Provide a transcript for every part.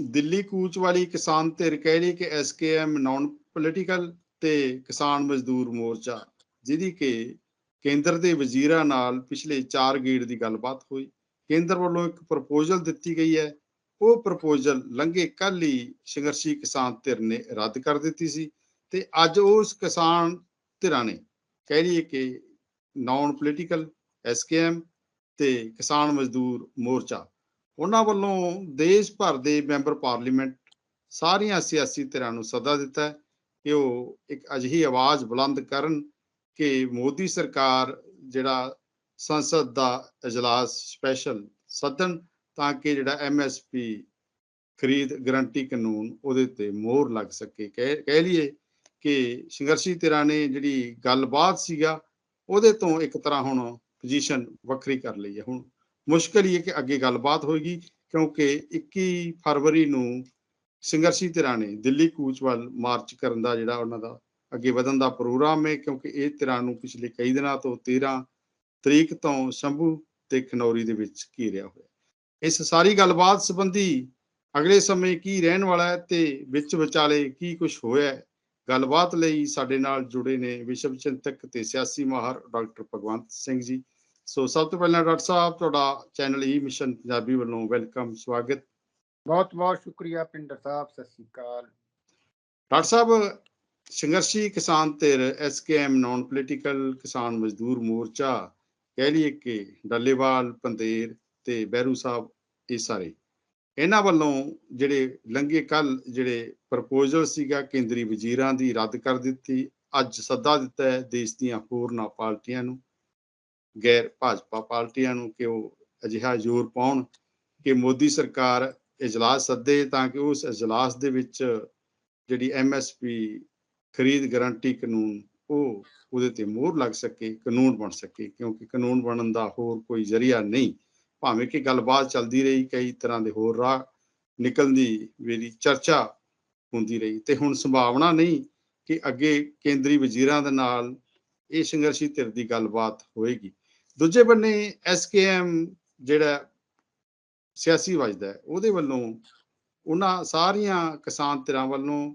ਦਿੱਲੀ ਕੂਚ ਵਾਲੀ ਕਿਸਾਨ ਧਿਰ ਕਹਿ ਰਹੀ ਕਿ ਐਸਕੇਐਮ ਨਾਨ ਪੋਲੀਟੀਕਲ ਤੇ ਕਿਸਾਨ ਮਜ਼ਦੂਰ ਮੋਰਚਾ, ਜਿਹਦੀ ਕਿ ਕੇਂਦਰ ਦੇ ਵਜ਼ੀਰਾਂ ਨਾਲ ਪਿਛਲੇ 4 ਗੇੜ ਦੀ ਗੱਲਬਾਤ ਹੋਈ। ਕੇਂਦਰ ਵੱਲੋਂ ਇੱਕ ਪ੍ਰਪੋਜ਼ਲ ਦਿੱਤੀ ਗਈ ਹੈ। ਉਹ ਪ੍ਰਪੋਜ਼ਲ ਲੰਘੇ ਕੱਲ ਹੀ ਸੰਘਰਸ਼ੀ ਕਿਸਾਨ ਧਿਰ ਨੇ ਰੱਦ ਕਰ ਦਿੱਤੀ ਸੀ ਤੇ ਅੱਜ ਉਸ ਕਿਸਾਨ ਧਿਰਾਂ ਨੇ ਕਹਿ ਰਹੀ ਹੈ ਕਿ ਨਾਨ ਪੋਲੀਟੀਕਲ ਐਸਕੇਐਮ ਤੇ ਕਿਸਾਨ ਮਜ਼ਦੂਰ ਮੋਰਚਾ। ਉਹਨਾਂ ਵੱਲੋਂ ਦੇਸ਼ ਭਰ ਦੇ ਮੈਂਬਰ ਪਾਰਲੀਮੈਂਟ ਸਾਰੀਆਂ ਸਿਆਸੀ ਧਿਰਾਂ ਨੂੰ ਸੱਦਾ ਦਿੱਤਾ ਹੈ ਕਿ ਉਹ ਇੱਕ ਅਜਿਹੀ ਆਵਾਜ਼ ਬੁਲੰਦ ਕਰਨ ਕਿ ਮੋਦੀ ਸਰਕਾਰ ਜਿਹੜਾ ਸੰਸਦ ਦਾ اجلاس ਸਪੈਸ਼ਲ ਸੱਦਣ ਤਾਂ ਕਿ ਜਿਹੜਾ ਐਮਐਸਪੀ ਖਰੀਦ ਗਰੰਟੀ ਕਾਨੂੰਨ ਉਹਦੇ ਤੇ ਮੋਹਰ ਲੱਗ ਸਕੇ ਕਹਿ ਕਹਿ ਲਈਏ ਕਿ ਸੰਘਰਸ਼ੀ ਧਿਰਾਂ ਨੇ ਜਿਹੜੀ ਗੱਲਬਾਤ ਸੀਗਾ ਉਹਦੇ ਤੋਂ ਇੱਕ ਤਰ੍ਹਾਂ ਹੁਣ ਪੋਜੀਸ਼ਨ ਵੱਖਰੀ ਕਰ ਲਈ ਹੈ ਹੁਣ ਮੁਸ਼ਕਲ ਹੀ ਹੈ ਕਿ ਅੱਗੇ ਗੱਲਬਾਤ ਹੋਏਗੀ, ਕਿਉਂਕਿ 21 ਫਰਵਰੀ ਨੂੰ ਸੰਘਰਸ਼ੀ ਧਿਰਾਂ ਨੇ ਦਿੱਲੀ ਕੂਚ ਵੱਲ ਮਾਰਚ ਕਰਨ ਦਾ ਜਿਹੜਾ ਉਹਨਾਂ ਦਾ ਅੱਗੇ ਵਧਣ ਦਾ ਪ੍ਰੋਗਰਾਮ ਹੈ, ਕਿਉਂਕਿ ਇਹ ਧਿਰਾਂ ਨੂੰ ਪਿਛਲੇ ਕਈ ਦਿਨਾਂ ਤੋਂ 13 ਤਰੀਕ ਤੋਂ ਸ਼ੰਭੂ ਤੇ ਖਨੌਰੀ ਦੇ ਵਿੱਚ ਘੇਰਿਆ ਹੋਇਆ ਇਸ ਸਾਰੀ ਗੱਲਬਾਤ ਸੰਬੰਧੀ ਅਗਲੇ ਸਮੇਂ ਕੀ ਰਹਿਣ ਵਾਲਾ ਹੈ ਤੇ ਵਿੱਚ ਵਿਚਾਲੇ ਕੀ ਕੁਝ ਹੋਇਆ ਹੈ, ਗੱਲਬਾਤ ਲਈ ਸਾਡੇ ਨਾਲ ਜੁੜੇ ਨੇ ਵਿਸ਼ਵ ਚਿੰਤਕ ਤੇ ਸਿਆਸੀ ਮਾਹਰ ਡਾਕਟਰ ਭਗਵੰਤ ਸਿੰਘ ਜੀ। ਸੋ ਸਭ ਤੋਂ ਪਹਿਲਾਂ ਡਾਕਟਰ ਸਾਹਿਬ ਤੁਹਾਡਾ ਚੈਨਲ ਹੀ ਮਿਸ਼ਨ ਪੰਜਾਬੀ ਵੱਲੋਂ ਵੈਲਕਮ ਸਵਾਗਤ। ਬਹੁਤ ਬਹੁਤ ਸ਼ੁਕਰੀਆ ਪਿੰਡਰ ਸਾਹਿਬ ਸਤਿ ਸ੍ਰੀ ਅਕਾਲ। ਡਾਕਟਰ ਸਾਹਿਬ ਸੰਘਰਸ਼ੀ ਕਿਸਾਨ ਧਿਰ ਐਸਕੇਐਮ ਨਾਨ ਪੋਲੀਟੀਕਲ ਕਿਸਾਨ ਮਜ਼ਦੂਰ ਮੋਰਚਾ ਕਹਿ ਲਈਏ ਕਿ ਡੱਲੇਵਾਲ ਪੰਦੇਰ ਤੇ ਬਹਿਰੂ ਸਾਹਿਬ ਇਹ ਸਾਰੇ। ਇਹਨਾਂ ਵੱਲੋਂ ਜਿਹੜੇ ਲੰਘੇ ਕੱਲ ਜਿਹੜੇ ਪ੍ਰਪੋਜ਼ਲ ਸੀਗਾ ਕੇਂਦਰੀ ਵਜ਼ੀਰਾਂ ਦੀ ਰੱਦ ਕਰ ਦਿੱਤੀ ਅੱਜ ਸੱਦਾ ਦਿੱਤਾ ਹੈ ਦੇਸ਼ ਦੀਆਂ ਹੋਰਨਾਂ ਪਾਰਟੀਆਂ ਨੂੰ। ਗੈਰ ਭਾਜਪਾ ਪਾਰਟੀਆਂ ਨੂੰ ਕਿ ਉਹ ਅਜਿਹਾ ਜ਼ੋਰ ਪਾਉਣ ਕਿ ਮੋਦੀ ਸਰਕਾਰ ਇਜਲਾਸ ਸੱਦੇ ਤਾਂ ਕਿ ਉਸ ਇਜਲਾਸ ਦੇ ਵਿੱਚ ਜਿਹੜੀ ਐਮਐਸਪੀ ਖਰੀਦ ਗਾਰੰਟੀ ਕਾਨੂੰਨ, ਉਹ ਉਹਦੇ ਤੇ ਮੋਹਰ ਲੱਗ ਸਕੇ, ਕਾਨੂੰਨ ਬਣ ਸਕੇ, ਕਿਉਂਕਿ ਕਾਨੂੰਨ ਬਣਨ ਦਾ ਹੋਰ ਕੋਈ ਜ਼ਰੀਆ ਨਹੀਂ। ਭਾਵੇਂ ਕਿ ਗੱਲਬਾਤ ਚੱਲਦੀ ਰਹੀ, ਕਈ ਤਰ੍ਹਾਂ ਦੇ ਹੋਰ ਰਾਹ ਨਿਕਲਣ ਦੀ ਮੇਰੀ ਚਰਚਾ ਹੁੰਦੀ ਰਹੀ। ਤੇ ਹੁਣ ਸੰਭਾਵਨਾ ਨਹੀਂ ਕਿ ਅੱਗੇ ਕੇਂਦਰੀ ਵਜ਼ੀਰਾਂ ਦੇ ਨਾਲ ਇਹ ਸੰਘਰਸ਼ੀ ਧਿਰ ਦੀ ਗੱਲਬਾਤ ਹੋਏਗੀ। ਦੂਜੇ ਬੰਨੇ ਐਸਕੇਐਮ ਜਿਹੜਾ ਸਿਆਸੀ ਵਜਦਾ ਉਹਦੇ ਵੱਲੋਂ ਉਹਨਾਂ ਸਾਰੀਆਂ ਕਿਸਾਨ ਧਿਰਾਂ ਵੱਲੋਂ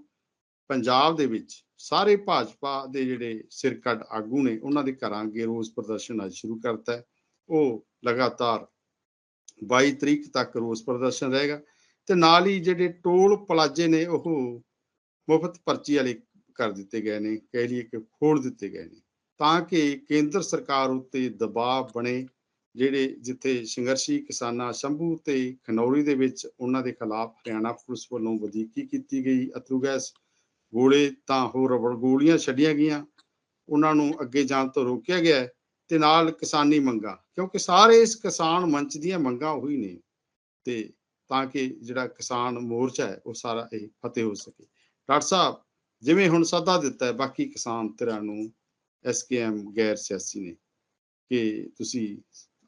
ਪੰਜਾਬ ਦੇ ਵਿੱਚ ਸਾਰੇ ਭਾਜਪਾ ਦੇ ਜਿਹੜੇ ਸਿਰਕੱਢ ਆਗੂ ਨੇ, ਉਹਨਾਂ ਦੇ ਘਰਾਂ ਅੱਗੇ ਰੋਸ ਪ੍ਰਦਰਸ਼ਨ ਅੱਜ ਸ਼ੁਰੂ ਕਰਤਾ ਉਹ ਲਗਾਤਾਰ 22 ਤਰੀਕ ਤੱਕ ਰੋਸ ਪ੍ਰਦਰਸ਼ਨ ਰਹੇਗਾ ਤੇ ਨਾਲ ਹੀ ਜਿਹੜੇ ਟੋਲ ਪਲਾਜੇ ਨੇ, ਉਹ ਮੁਫਤ ਪਰਚੀ ਵਾਲੇ ਕਰ ਦਿੱਤੇ ਗਏ ਨੇ, ਕਹਿ ਲਈਏ ਕਿ ਖੋਲ ਦਿੱਤੇ ਗਏ ਨੇ। ਤਾਂ ਕਿ ਕੇਂਦਰ ਸਰਕਾਰ ਉੱਤੇ ਦਬਾਅ ਬਣੇ, ਜਿਹੜੇ ਜਿੱਥੇ ਸੰਘਰਸ਼ੀ ਕਿਸਾਨਾਂ ਸ਼ੰਭੂ ਤੇ ਖਨੌਰੀ ਦੇ ਵਿੱਚ ਉਹਨਾਂ ਦੇ ਖਿਲਾਫ ਹਰਿਆਣਾ ਪੁਲਿਸ ਵੱਲੋਂ ਵਧੀਕੀ ਕੀਤੀ ਗਈ ਅਥਰੂ ਗੈਸ, ਗੋਲੇ ਤਾਂ ਹੋਰ ਰਬੜ ਗੋਲੀਆਂ ਛੱਡੀਆਂ ਗਈਆਂ। ਉਹਨਾਂ ਨੂੰ ਅੱਗੇ ਜਾਣ ਤੋਂ ਰੋਕਿਆ ਗਿਆ ਤੇ ਨਾਲ ਕਿਸਾਨੀ ਮੰਗਾਂ, ਕਿਉਂਕਿ ਸਾਰੇ ਇਸ ਕਿਸਾਨ ਮੰਚ ਦੀਆਂ ਮੰਗਾਂ ਉਹੀ ਨੇ ਤੇ ਤਾਂ ਕਿ ਜਿਹੜਾ ਕਿਸਾਨ ਮੋਰਚਾ ਹੈ ਉਹ ਸਾਰਾ ਇਹ ਫਤਿਹ ਹੋ ਸਕੇ। ਡਾਕਟਰ ਸਾਹਿਬ, ਜਿਵੇਂ ਹੁਣ ਸੱਦਾ ਦਿੱਤਾ ਹੈ, ਬਾਕੀ ਕਿਸਾਨ ਧਿਰਾਂ ਨੂੰ ਐਸਕੇਐਮ ਗੈਰ ਸਿਆਸੀ ਨੇ ਕਿ ਤੁਸੀਂ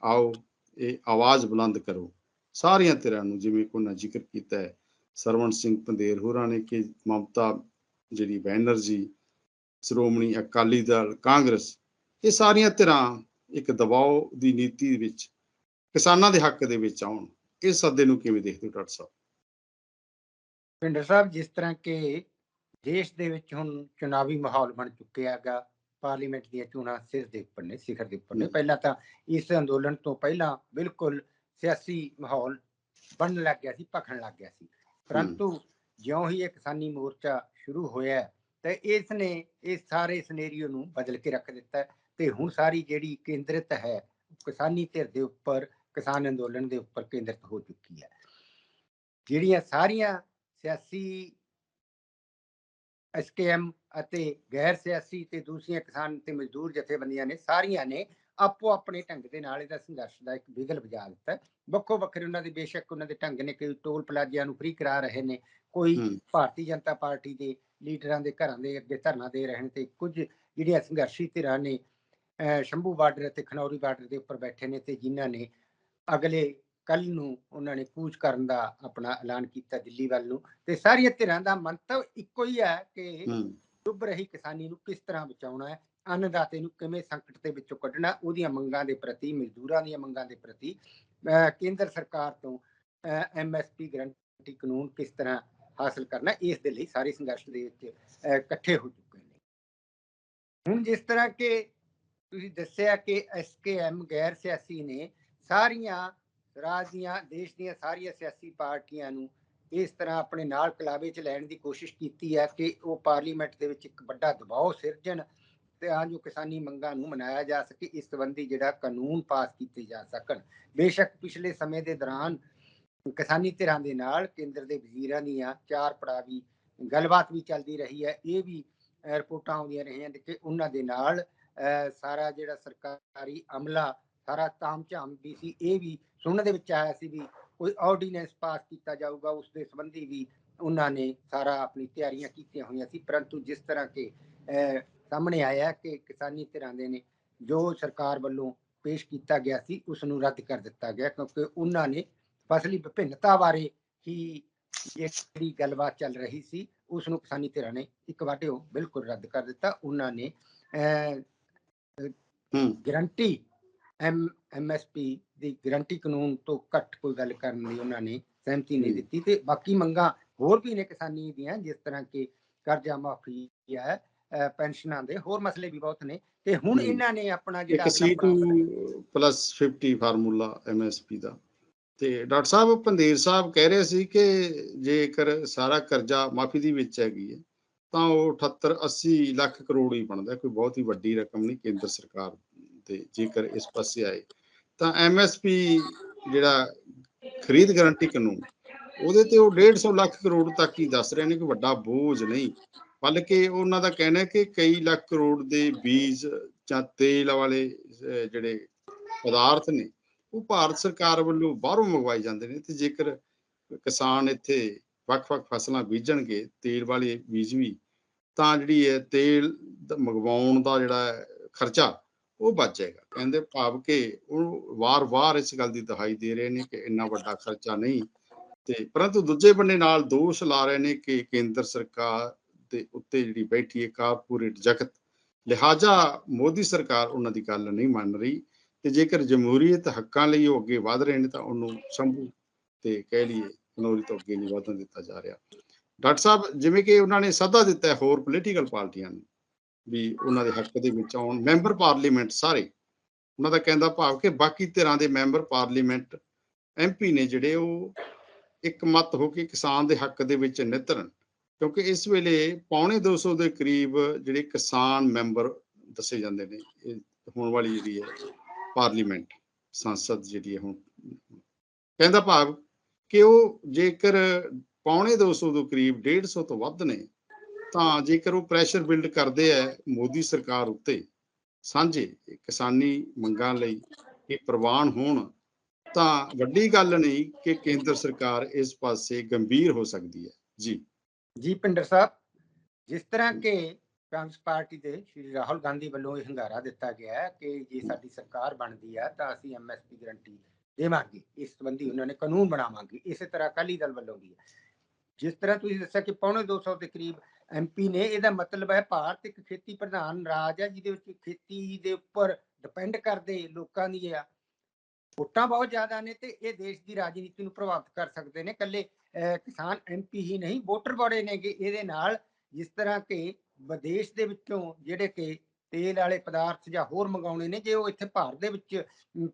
ਆਓ, ਇਹ ਆਵਾਜ਼ ਬੁਲੰਦ ਕਰੋ। ਸਾਰੀਆਂ ਧਿਰਾਂ ਨੂੰ ਜਿਵੇਂ ਕੋਨਾ ਜ਼ਿਕਰ ਕੀਤਾ ਹੈ, ਸਰਵਣ ਸਿੰਘ ਪੰਦੇਰ ਹੋਰਾਂ ਨੇ ਕਿ ਮਮਤਾ, ਜਿਹੜੀ ਬੈਨਰਜੀ ਸ਼੍ਰੋਮਣੀ ਅਕਾਲੀ ਦਲ, ਕਾਂਗਰਸ, ਇਹ ਸਾਰੀਆਂ ਧਿਰਾਂ ਇੱਕ ਦਬਾਅ ਦੀ ਨੀਤੀ ਵਿੱਚ, ਕਿਸਾਨਾਂ ਦੇ ਹੱਕ ਦੇ ਵਿੱਚ ਆਉਣ। ਇਸ ਸੱਦੇ ਨੂੰ ਕਿਵੇਂ ਦੇਖਦੇ ਹੋ ਡਾਕਟਰ ਸਾਹਿਬ? ਪਿੰਡਰ ਸਾਹਿਬ, ਜਿਸ ਤਰ੍ਹਾਂ ਕਿ ਦੇਸ਼ ਦੇ ਵਿੱਚ ਹੁਣ ਚੁਣਾਵੀ ਮਾਹੌਲ ਬਣ ਚੁੱਕਿਆ ਹੈਗਾ ਪਾਰਲੀਮੈਂਟ ਦੀਆਂ ਚੋਣਾਂ ਸਿਰ ਦੇ ਉੱਪਰ ਨੇ ਸਿਖਰ ਦੇ ਉੱਪਰ ਨੇ। ਪਹਿਲਾਂ ਤਾਂ ਇਸ ਅੰਦੋਲਨ ਤੋਂ ਪਹਿਲਾਂ ਬਿਲਕੁਲ ਸਿਆਸੀ ਮਾਹੌਲ ਬਣਨ ਲੱਗ ਗਿਆ ਸੀ ਭਖਣ ਲੱਗ ਗਿਆ ਸੀ। ਪਰੰਤੂ ਜਿਉਂ ਹੀ ਇਹ ਕਿਸਾਨੀ ਮੋਰਚਾ ਸ਼ੁਰੂ ਹੋਇਆ ਤੇ ਇਸ ਨੇ ਇਸ ਸਾਰੇ ਸਿਨੈਰੀਓ ਨੂੰ ਬਦਲ ਕੇ ਰੱਖ ਦਿੱਤਾ ਤੇ ਹੁਣ ਸਾਰੀ ਜਿਹੜੀ ਕੇਂਦਰਿਤ ਹੈ ਕਿਸਾਨੀ ਧਿਰ ਦੇ ਉੱਪਰ ਕਿਸਾਨ ਅੰਦੋਲਨ ਦੇ ਉੱਪਰ ਕੇਂਦਰਿਤ ਹੋ ਚੁੱਕੀ ਹੈ। ਜਿਹੜੀਆਂ ਸਾਰੀਆਂ ਸਿਆਸੀ ਐਸਕੇਐਮ ਅਤੇ ਗੈਰ ਸਿਆਸੀ ਤੇ ਦੂਸਰੀਆਂ ਕਿਸਾਨ ਤੇ ਮਜ਼ਦੂਰ ਜਥੇਬੰਦੀਆਂ ਨੇ ਸਾਰੀਆਂ ਨੇ ਆਪੋ ਆਪਣੇ ਢੰਗ ਦੇ ਨਾਲ ਇਹਦਾ ਸੰਘਰਸ਼ ਦਾ ਇੱਕ ਬਿਗਲ ਵਜਾ ਦਿੱਤਾ। ਵੱਖੋ ਵੱਖਰੇ ਉਹਨਾਂ ਦੇ ਬੇਸ਼ੱਕ ਉਹਨਾਂ ਦੇ ਢੰਗ ਨੇ ਕੋਈ ਟੋਲ ਪਲਾਜ਼ਿਆਂ ਨੂੰ ਫ੍ਰੀ ਕਰਾ ਰਹੇ ਨੇ ਕੋਈ। ਭਾਰਤੀ ਜਨਤਾ ਪਾਰਟੀ ਦੇ ਲੀਡਰਾਂ ਦੇ ਘਰਾਂ ਦੇ ਅੱਗੇ ਧਰਨਾ ਦੇ ਰਹੇ ਨੇ ਤੇ ਕੁਝ ਜਿਹੜੀਆਂ ਸੰਘਰਸ਼ੀ ਧਿਰਾਂ ਨੇ ਸ਼ੰਭੂ ਬਾਰਡਰ ਅਤੇ ਖਨੌਰੀ ਬਾਰਡਰ ਦੇ ਉੱਪਰ ਬੈਠੇ ਨੇ ਤੇ ਜਿਨ੍ਹਾਂ ਨੇ ਅਗਲੇ ਕੱਲ ਨੂੰ ਉਹਨਾਂ ਨੇ ਕੂਚ ਕਰਨ ਦਾ ਆਪਣਾ ਐਲਾਨ ਕੀਤਾ ਦਿੱਲੀ ਵੱਲ ਨੂੰ ਤੇ ਸਾਰੀਆਂ ਧਿਰਾਂ ਦਾ ਮੰਤਵ ਇੱਕੋ ਹੀ ਹੈ ਕਿ ਡੁੱਬ ਰਹੀ ਕਿਸਾਨੀ ਨੂੰ ਕਿਸ ਤਰ੍ਹਾਂ ਬਚਾਉਣਾ ਹੈ? ਅੰਨਦਾਤੇ ਨੂੰ ਕਿਵੇਂ ਸੰਕਟ ਦੇ ਵਿੱਚੋਂ ਕੱਢਣਾ? ਉਹਦੀਆਂ ਮੰਗਾਂ ਦੇ ਪ੍ਰਤੀ, ਮਜ਼ਦੂਰਾਂ ਦੀਆਂ ਮੰਗਾਂ ਦੇ ਪ੍ਰਤੀ ਕੇਂਦਰ ਸਰਕਾਰ ਤੋਂ ਐਮਐਸਪੀ ਗਰੰਟੀ ਕਾਨੂੰਨ ਕਿਸ ਤਰ੍ਹਾਂ ਹਾਸਲ ਕਰਨਾ? ਇਸ ਦੇ ਲਈ ਸਾਰੇ ਸੰਘਰਸ਼ ਦੇ ਵਿੱਚ ਇਕੱਠੇ ਹੋ ਚੁੱਕੇ ਨੇ। ਹੁਣ ਜਿਸ ਤਰ੍ਹਾਂ ਕਿ ਤੁਸੀਂ ਦੱਸਿਆ ਕਿ ਐਸਕੇਐਮ ਗੈਰ ਸਿਆਸੀ ਨੇ ਸਾਰੀਆਂ ਰਾਜ ਦੀਆਂ, ਦੇਸ਼ ਦੀਆਂ ਸਾਰੀਆਂ ਸਿਆਸੀ ਪਾਰਟੀਆਂ ਨੂੰ ਇਸ ਤਰ੍ਹਾਂ ਆਪਣੇ ਨਾਲ ਕਲਾਵੇ 'ਚ ਲੈਣ ਦੀ ਕੋਸ਼ਿਸ਼ ਕੀਤੀ ਹੈ ਕਿ ਉਹ ਪਾਰਲੀਮੈਂਟ ਦੇ ਵਿੱਚ ਇੱਕ ਵੱਡਾ ਦਬਾਅ ਸਿਰਜਣ ਤੇ ਆ ਜੋ ਕਿਸਾਨੀ ਮੰਗਾਂ ਨੂੰ ਮਨਾਇਆ ਜਾ ਸਕੇ ਇਸ ਸੰਬੰਧੀ ਜਿਹੜਾ ਕਾਨੂੰਨ ਪਾਸ ਕੀਤੇ ਜਾ ਸਕਣ। ਬੇਸ਼ੱਕ ਪਿਛਲੇ ਸਮੇਂ ਦੇ ਦੌਰਾਨ ਕਿਸਾਨੀ ਧਿਰਾਂ ਦੇ ਨਾਲ ਕੇਂਦਰ ਦੇ ਵਜ਼ੀਰਾਂ ਦੀਆਂ ਚਾਰ ਪੜਾਵੀ ਗੱਲਬਾਤ ਵੀ ਚੱਲਦੀ ਰਹੀ ਹੈ। ਇਹ ਵੀ ਰਿਪੋਰਟਾਂ ਆਉਂਦੀਆਂ ਰਹੀਆਂ ਕਿ ਉਹਨਾਂ ਦੇ ਨਾਲ ਅਹ, ਸਾਰਾ ਜਿਹੜਾ ਸਰਕਾਰੀ ਅਮਲਾ ਸਾਰਾ ਤਾਮਝਾਮ ਵੀ ਸੀ। ਇਹ ਵੀ ਸੁਣਨ ਦੇ ਵਿੱਚ ਆਇਆ ਸੀ ਵੀ ਕੋਈ ਆਰਡੀਨੈਂਸ ਪਾਸ ਕੀਤਾ ਜਾਊਗਾ ਉਸ ਦੇ ਸੰਬੰਧੀ ਵੀ ਉਹਨਾਂ ਨੇ ਸਾਰਾ ਆਪਣੀ ਤਿਆਰੀਆਂ ਕੀਤੀਆਂ ਹੋਈਆਂ ਸੀ ਪਰੰਤੂ ਜਿਸ ਤਰ੍ਹਾਂ ਕਿ ਸਾਹਮਣੇ ਆਇਆ ਕਿ ਕਿਸਾਨੀ ਧਿਰਾਂ ਦੇ ਨੇ ਜੋ ਸਰਕਾਰ ਵੱਲੋਂ ਪੇਸ਼ ਕੀਤਾ ਗਿਆ ਸੀ ਉਸ ਨੂੰ ਰੱਦ ਕਰ ਦਿੱਤਾ ਗਿਆ ਕਿਉਂਕਿ ਉਹਨਾਂ ਨੇ ਫਸਲੀ ਵਿਭਿੰਨਤਾ ਬਾਰੇ ਹੀ ਜਿਹੜੀ ਗੱਲਬਾਤ ਚੱਲ ਰਹੀ ਸੀ ਉਸ ਨੂੰ ਕਿਸਾਨੀ ਧਿਰਾਂ ਨੇ ਇੱਕ ਵਾਟੇ ਬਿਲਕੁਲ ਰੱਦ ਕਰ ਦਿੱਤਾ ਉਹਨਾਂ ਨੇ ਗਰੰਟੀ ਐਮ ਐਮਐਸਪੀ ਦੀ ਗਰੰਟੀ ਕਾਨੂੰਨ ਤੋਂ ਘੱਟ ਕੋਈ ਗੱਲ ਕਰਨ ਦੀ ਉਹਨਾਂ ਨੇ ਸਹਿਮਤੀ ਨਹੀਂ। ਦਿੱਤੀ ਤੇ ਬਾਕੀ ਮੰਗਾਂ ਹੋਰ ਵੀ ਨੇ ਕਿਸਾਨੀ ਦੀਆਂ ਜਿਸ ਤਰ੍ਹਾਂ ਕਿ ਕਰਜ਼ਾ ਮਾਫੀ ਹੈ ਪੈਨਸ਼ਨਾਂ ਦੇ ਹੋਰ ਮਸਲੇ ਵੀ ਬਹੁਤ ਨੇ ਤੇ ਹੁਣ। ਇਹਨਾਂ ਨੇ ਆਪਣਾ ਜਿਹੜਾ ਇੱਕ ਆਪਣਾ C2 ਪੜਾਅ ਪਲੱਸ 50 ਫਾਰਮੂਲਾ ਐਮਐਸਪੀ ਦਾ ਤੇ ਡਾਕਟਰ ਸਾਹਿਬ ਪੰਦੇਰ ਸਾਹਿਬ ਕਹਿ ਰਹੇ ਸੀ ਕਿ ਜੇਕਰ ਸਾਰਾ ਕਰਜ਼ਾ ਮਾਫੀ ਦੀ ਵਿੱਚ ਹੈਗੀ ਹੈ ਤਾਂ ਉਹ 78 80 ਲੱਖ ਕਰੋੜ ਹੀ ਬਣਦਾ ਕੋਈ ਬਹੁਤ ਹੀ ਵੱਡੀ ਰਕਮ ਨਹੀਂ ਕੇਂਦਰ ਸਰਕਾਰ ਦੇ ਜੇਕਰ ਇਸ ਪਾਸੇ ਆਏ, ਤਾਂ ਐਮਐਸਪੀ ਜਿਹੜਾ ਖਰੀਦ ਗਾਰੰਟੀ ਕਾਨੂੰਨ, ਉਹਦੇ ਤੇ ਉਹ 150 ਲੱਖ ਕਰੋੜ ਤੱਕ ਹੀ ਦੱਸ ਰਹੇ ਨੇ ਕਿ ਵੱਡਾ ਬੋਝ ਨਹੀਂ, ਬਲਕਿ ਉਹਨਾਂ ਦਾ ਕਹਿਣਾ ਹੈ ਕਿ ਕਈ ਲੱਖ ਕਰੋੜ ਦੇ ਬੀਜ ਜਾਂ ਤੇਲ ਵਾਲੇ ਜਿਹੜੇ ਪਦਾਰਥ ਨੇ, ਉਹ ਭਾਰਤ ਸਰਕਾਰ ਵੱਲੋਂ ਬਾਹਰੋਂ ਮੰਗਵਾਏ ਜਾਂਦੇ ਨੇ ਤੇ ਜੇਕਰ ਕਿਸਾਨ ਇੱਥੇ ਵੱਖ-ਵੱਖ ਫਸਲਾਂ ਬੀਜਣਗੇ, ਤੇਲ ਵਾਲੇ ਬੀਜ ਵੀ, ਤਾਂ ਜਿਹੜੀ ਹੈ ਤੇਲ ਮੰਗਵਾਉਣ ਦਾ ਜਿਹੜਾ ਖਰਚਾ ਉਹ ਬਚ ਜਾਏਗਾ। ਕਹਿੰਦੇ ਭਾਵ ਕਿ ਉਹ ਵਾਰ-ਵਾਰ ਇਸ ਗੱਲ ਦੀ ਦਹਾਈ ਦੇ ਰਹੇ ਨੇ ਕਿ ਇੰਨਾ ਵੱਡਾ ਖਰਚਾ ਨਹੀਂ। ਤੇ ਪਰੰਤੂ ਦੂਜੇ ਬੰਨੇ ਨਾਲ ਦੋਸ਼ ਲਾ ਰਹੇ ਨੇ ਕਿ ਕੇਂਦਰ ਸਰਕਾਰ ਦੇ ਉੱਤੇ ਜਿਹੜੀ ਬੈਠੀ ਹੈ ਕਾਰਪੋਰੇਟ ਜਗਤ, ਲਿਹਾਜ਼ਾ ਮੋਦੀ ਸਰਕਾਰ ਉਹਨਾਂ ਦੀ ਗੱਲ ਨਹੀਂ ਮੰਨ ਰਹੀ ਤੇ ਜੇਕਰ ਜਮਹੂਰੀਅਤ ਹੱਕਾਂ ਲਈ ਉਹ ਅੱਗੇ ਵਧ ਰਹੇ ਨੇ ਤਾਂ ਉਹਨੂੰ ਸੰਭੂ ਤੇ ਕਹਿ ਲਈਏ ਕਨੋਰੀ ਤੋਂ ਅੱਗੇ ਨਹੀਂ ਵਧਣ ਦਿੱਤਾ ਜਾ ਰਿਹਾ। ਡਾਕਟਰ ਸਾਹਿਬ, ਜਿਵੇਂ ਕਿ ਉਹਨਾਂ ਨੇ ਸੱਦਾ ਦਿੱਤਾ ਹੈ ਹੋਰ ਪੋਲੀਟੀਕਲ ਪਾਰਟੀਆਂ ਨੂੰ ਵੀ ਉਹਨਾਂ ਦੇ ਹੱਕ ਦੇ ਵਿੱਚ ਆਉਣ, ਮੈਂਬਰ ਪਾਰਲੀਮੈਂਟ ਸਾਰੇ। ਉਹਨਾਂ ਦਾ ਕਹਿੰਦਾ ਭਾਵ ਕਿ ਬਾਕੀ ਧਿਰਾਂ ਦੇ ਮੈਂਬਰ ਪਾਰਲੀਮੈਂਟ ਐਮਪੀ ਨੇ ਜਿਹੜੇ ਉਹ ਇੱਕ ਮਤ ਹੋ ਕੇ ਕਿਸਾਨ ਦੇ ਹੱਕ ਦੇ ਵਿੱਚ ਨਿਤਰਨ। ਕਿਉਂਕਿ ਇਸ ਵੇਲੇ ਪੌਣੇ 200 ਦੇ ਕਰੀਬ ਜਿਹੜੇ ਕਿਸਾਨ ਮੈਂਬਰ ਦੱਸੇ ਜਾਂਦੇ ਨੇ, ਇਹ ਹੋਣ ਵਾਲੀ ਜਿਹੜੀ ਹੈ ਪਾਰਲੀਮੈਂਟ ਸੰਸਦ ਜਿਹੜੀ ਹੈ ਹੁਣ। ਕਹਿੰਦਾ ਭਾਵ ਕਿ ਉਹ ਜੇਕਰ ਪੌਣੇ 200 ਤੋਂ ਕਰੀਬ 150 ਤੋਂ ਵੱਧ ਨੇ ਤਾਂ ਜੇਕਰ ਉਹ ਪ੍ਰੈਸ਼ਰ ਬਿਲਡ ਕਰਦੇ ਆ ਮੋਦੀ ਸਰਕਾਰ ਉੱਤੇ, ਸਾਂਝੇ ਕਿਸਾਨੀ ਮੰਗਾਂ ਲਈ ਇਹ ਪ੍ਰਵਾਨ ਹੋਣ, ਤਾਂ ਵੱਡੀ ਗੱਲ ਨਹੀਂ ਕਿ ਕੇਂਦਰ ਸਰਕਾਰ ਇਸ ਪਾਸੇ ਗੰਭੀਰ ਹੋ ਸਕਦੀ ਹੈ ਜੀ। ਜੀ ਪਿੰਡਰ ਸਾਹਿਬ, ਜਿਸ ਤਰ੍ਹਾਂ ਕਿ ਕਾਂਗਰਸ ਪਾਰਟੀ ਦੇ ਸ਼੍ਰੀ ਰਾਹੁਲ ਗਾਂਧੀ ਵੱਲੋਂ ਇਹ ਹੰਗਾਰਾ ਦਿੱਤਾ ਗਿਆ ਹੈ ਕਿ ਜੇ ਸਾਡੀ ਸਰਕਾਰ ਬਣਦੀ ਹੈ ਤਾਂ ਅਸੀਂ ਐਮਐਸਪੀ ਗਰੰਟੀ ਦੇਵਾਂਗੇ, ਇਸ ਸੰਬੰਧੀ ਉਹਨਾਂ ਨੇ ਕਾਨੂੰਨ ਬਣਾਵਾਂਗੇ, ਇਸੇ ਤਰ੍ਹਾਂ ਅਕਾਲੀ ਦਲ ਵੱਲੋਂ ਵੀ ਹੈ ਜਿਸ ਤਰ੍ਹਾਂ ਤੁਸੀਂ ਦੱਸਿਆ ਕਿ ਪੌਣੇ 200 ਦੇ ਕਰੀਬ ਐਮਪੀ ਨੇ, ਇਹਦਾ ਮਤਲਬ ਹੈ ਭਾਰਤ ਇੱਕ ਖੇਤੀ ਪ੍ਰਧਾਨ ਰਾਜ ਹੈ, ਜਿਹਦੇ ਵਿੱਚ ਖੇਤੀ ਦੇ ਉੱਪਰ ਡਿਪੈਂਡ ਕਰਦੇ ਲੋਕਾਂ ਦੀ ਆ। ਵੋਟਾਂ ਬਹੁਤ ਜ਼ਿਆਦਾ ਨੇ ਤੇ ਇਹ ਦੇਸ਼ ਦੀ ਰਾਜਨੀਤੀ ਨੂੰ ਪ੍ਰਭਾਵਿਤ ਕਰ ਸਕਦੇ ਨੇ। ਕੱਲੇ ਕਿਸਾਨ ਐਮਪੀ ਹੀ ਨਹੀਂ, ਵੋਟਰ ਬੜੇ ਨੇਗੇ ਇਹਦੇ ਨਾਲ। ਜਿਸ ਤਰ੍ਹਾਂ ਕਿ ਵਿਦੇਸ਼ ਦੇ ਵਿੱਚੋਂ ਜਿਹੜੇ ਕਿ ਤੇਲ ਵਾਲੇ ਪਦਾਰਥ ਜਾਂ ਹੋਰ ਮੰਗਾਉਣੇ ਨੇ, ਜੇ ਉਹ ਇੱਥੇ ਭਾਰਤ ਦੇ ਵਿੱਚ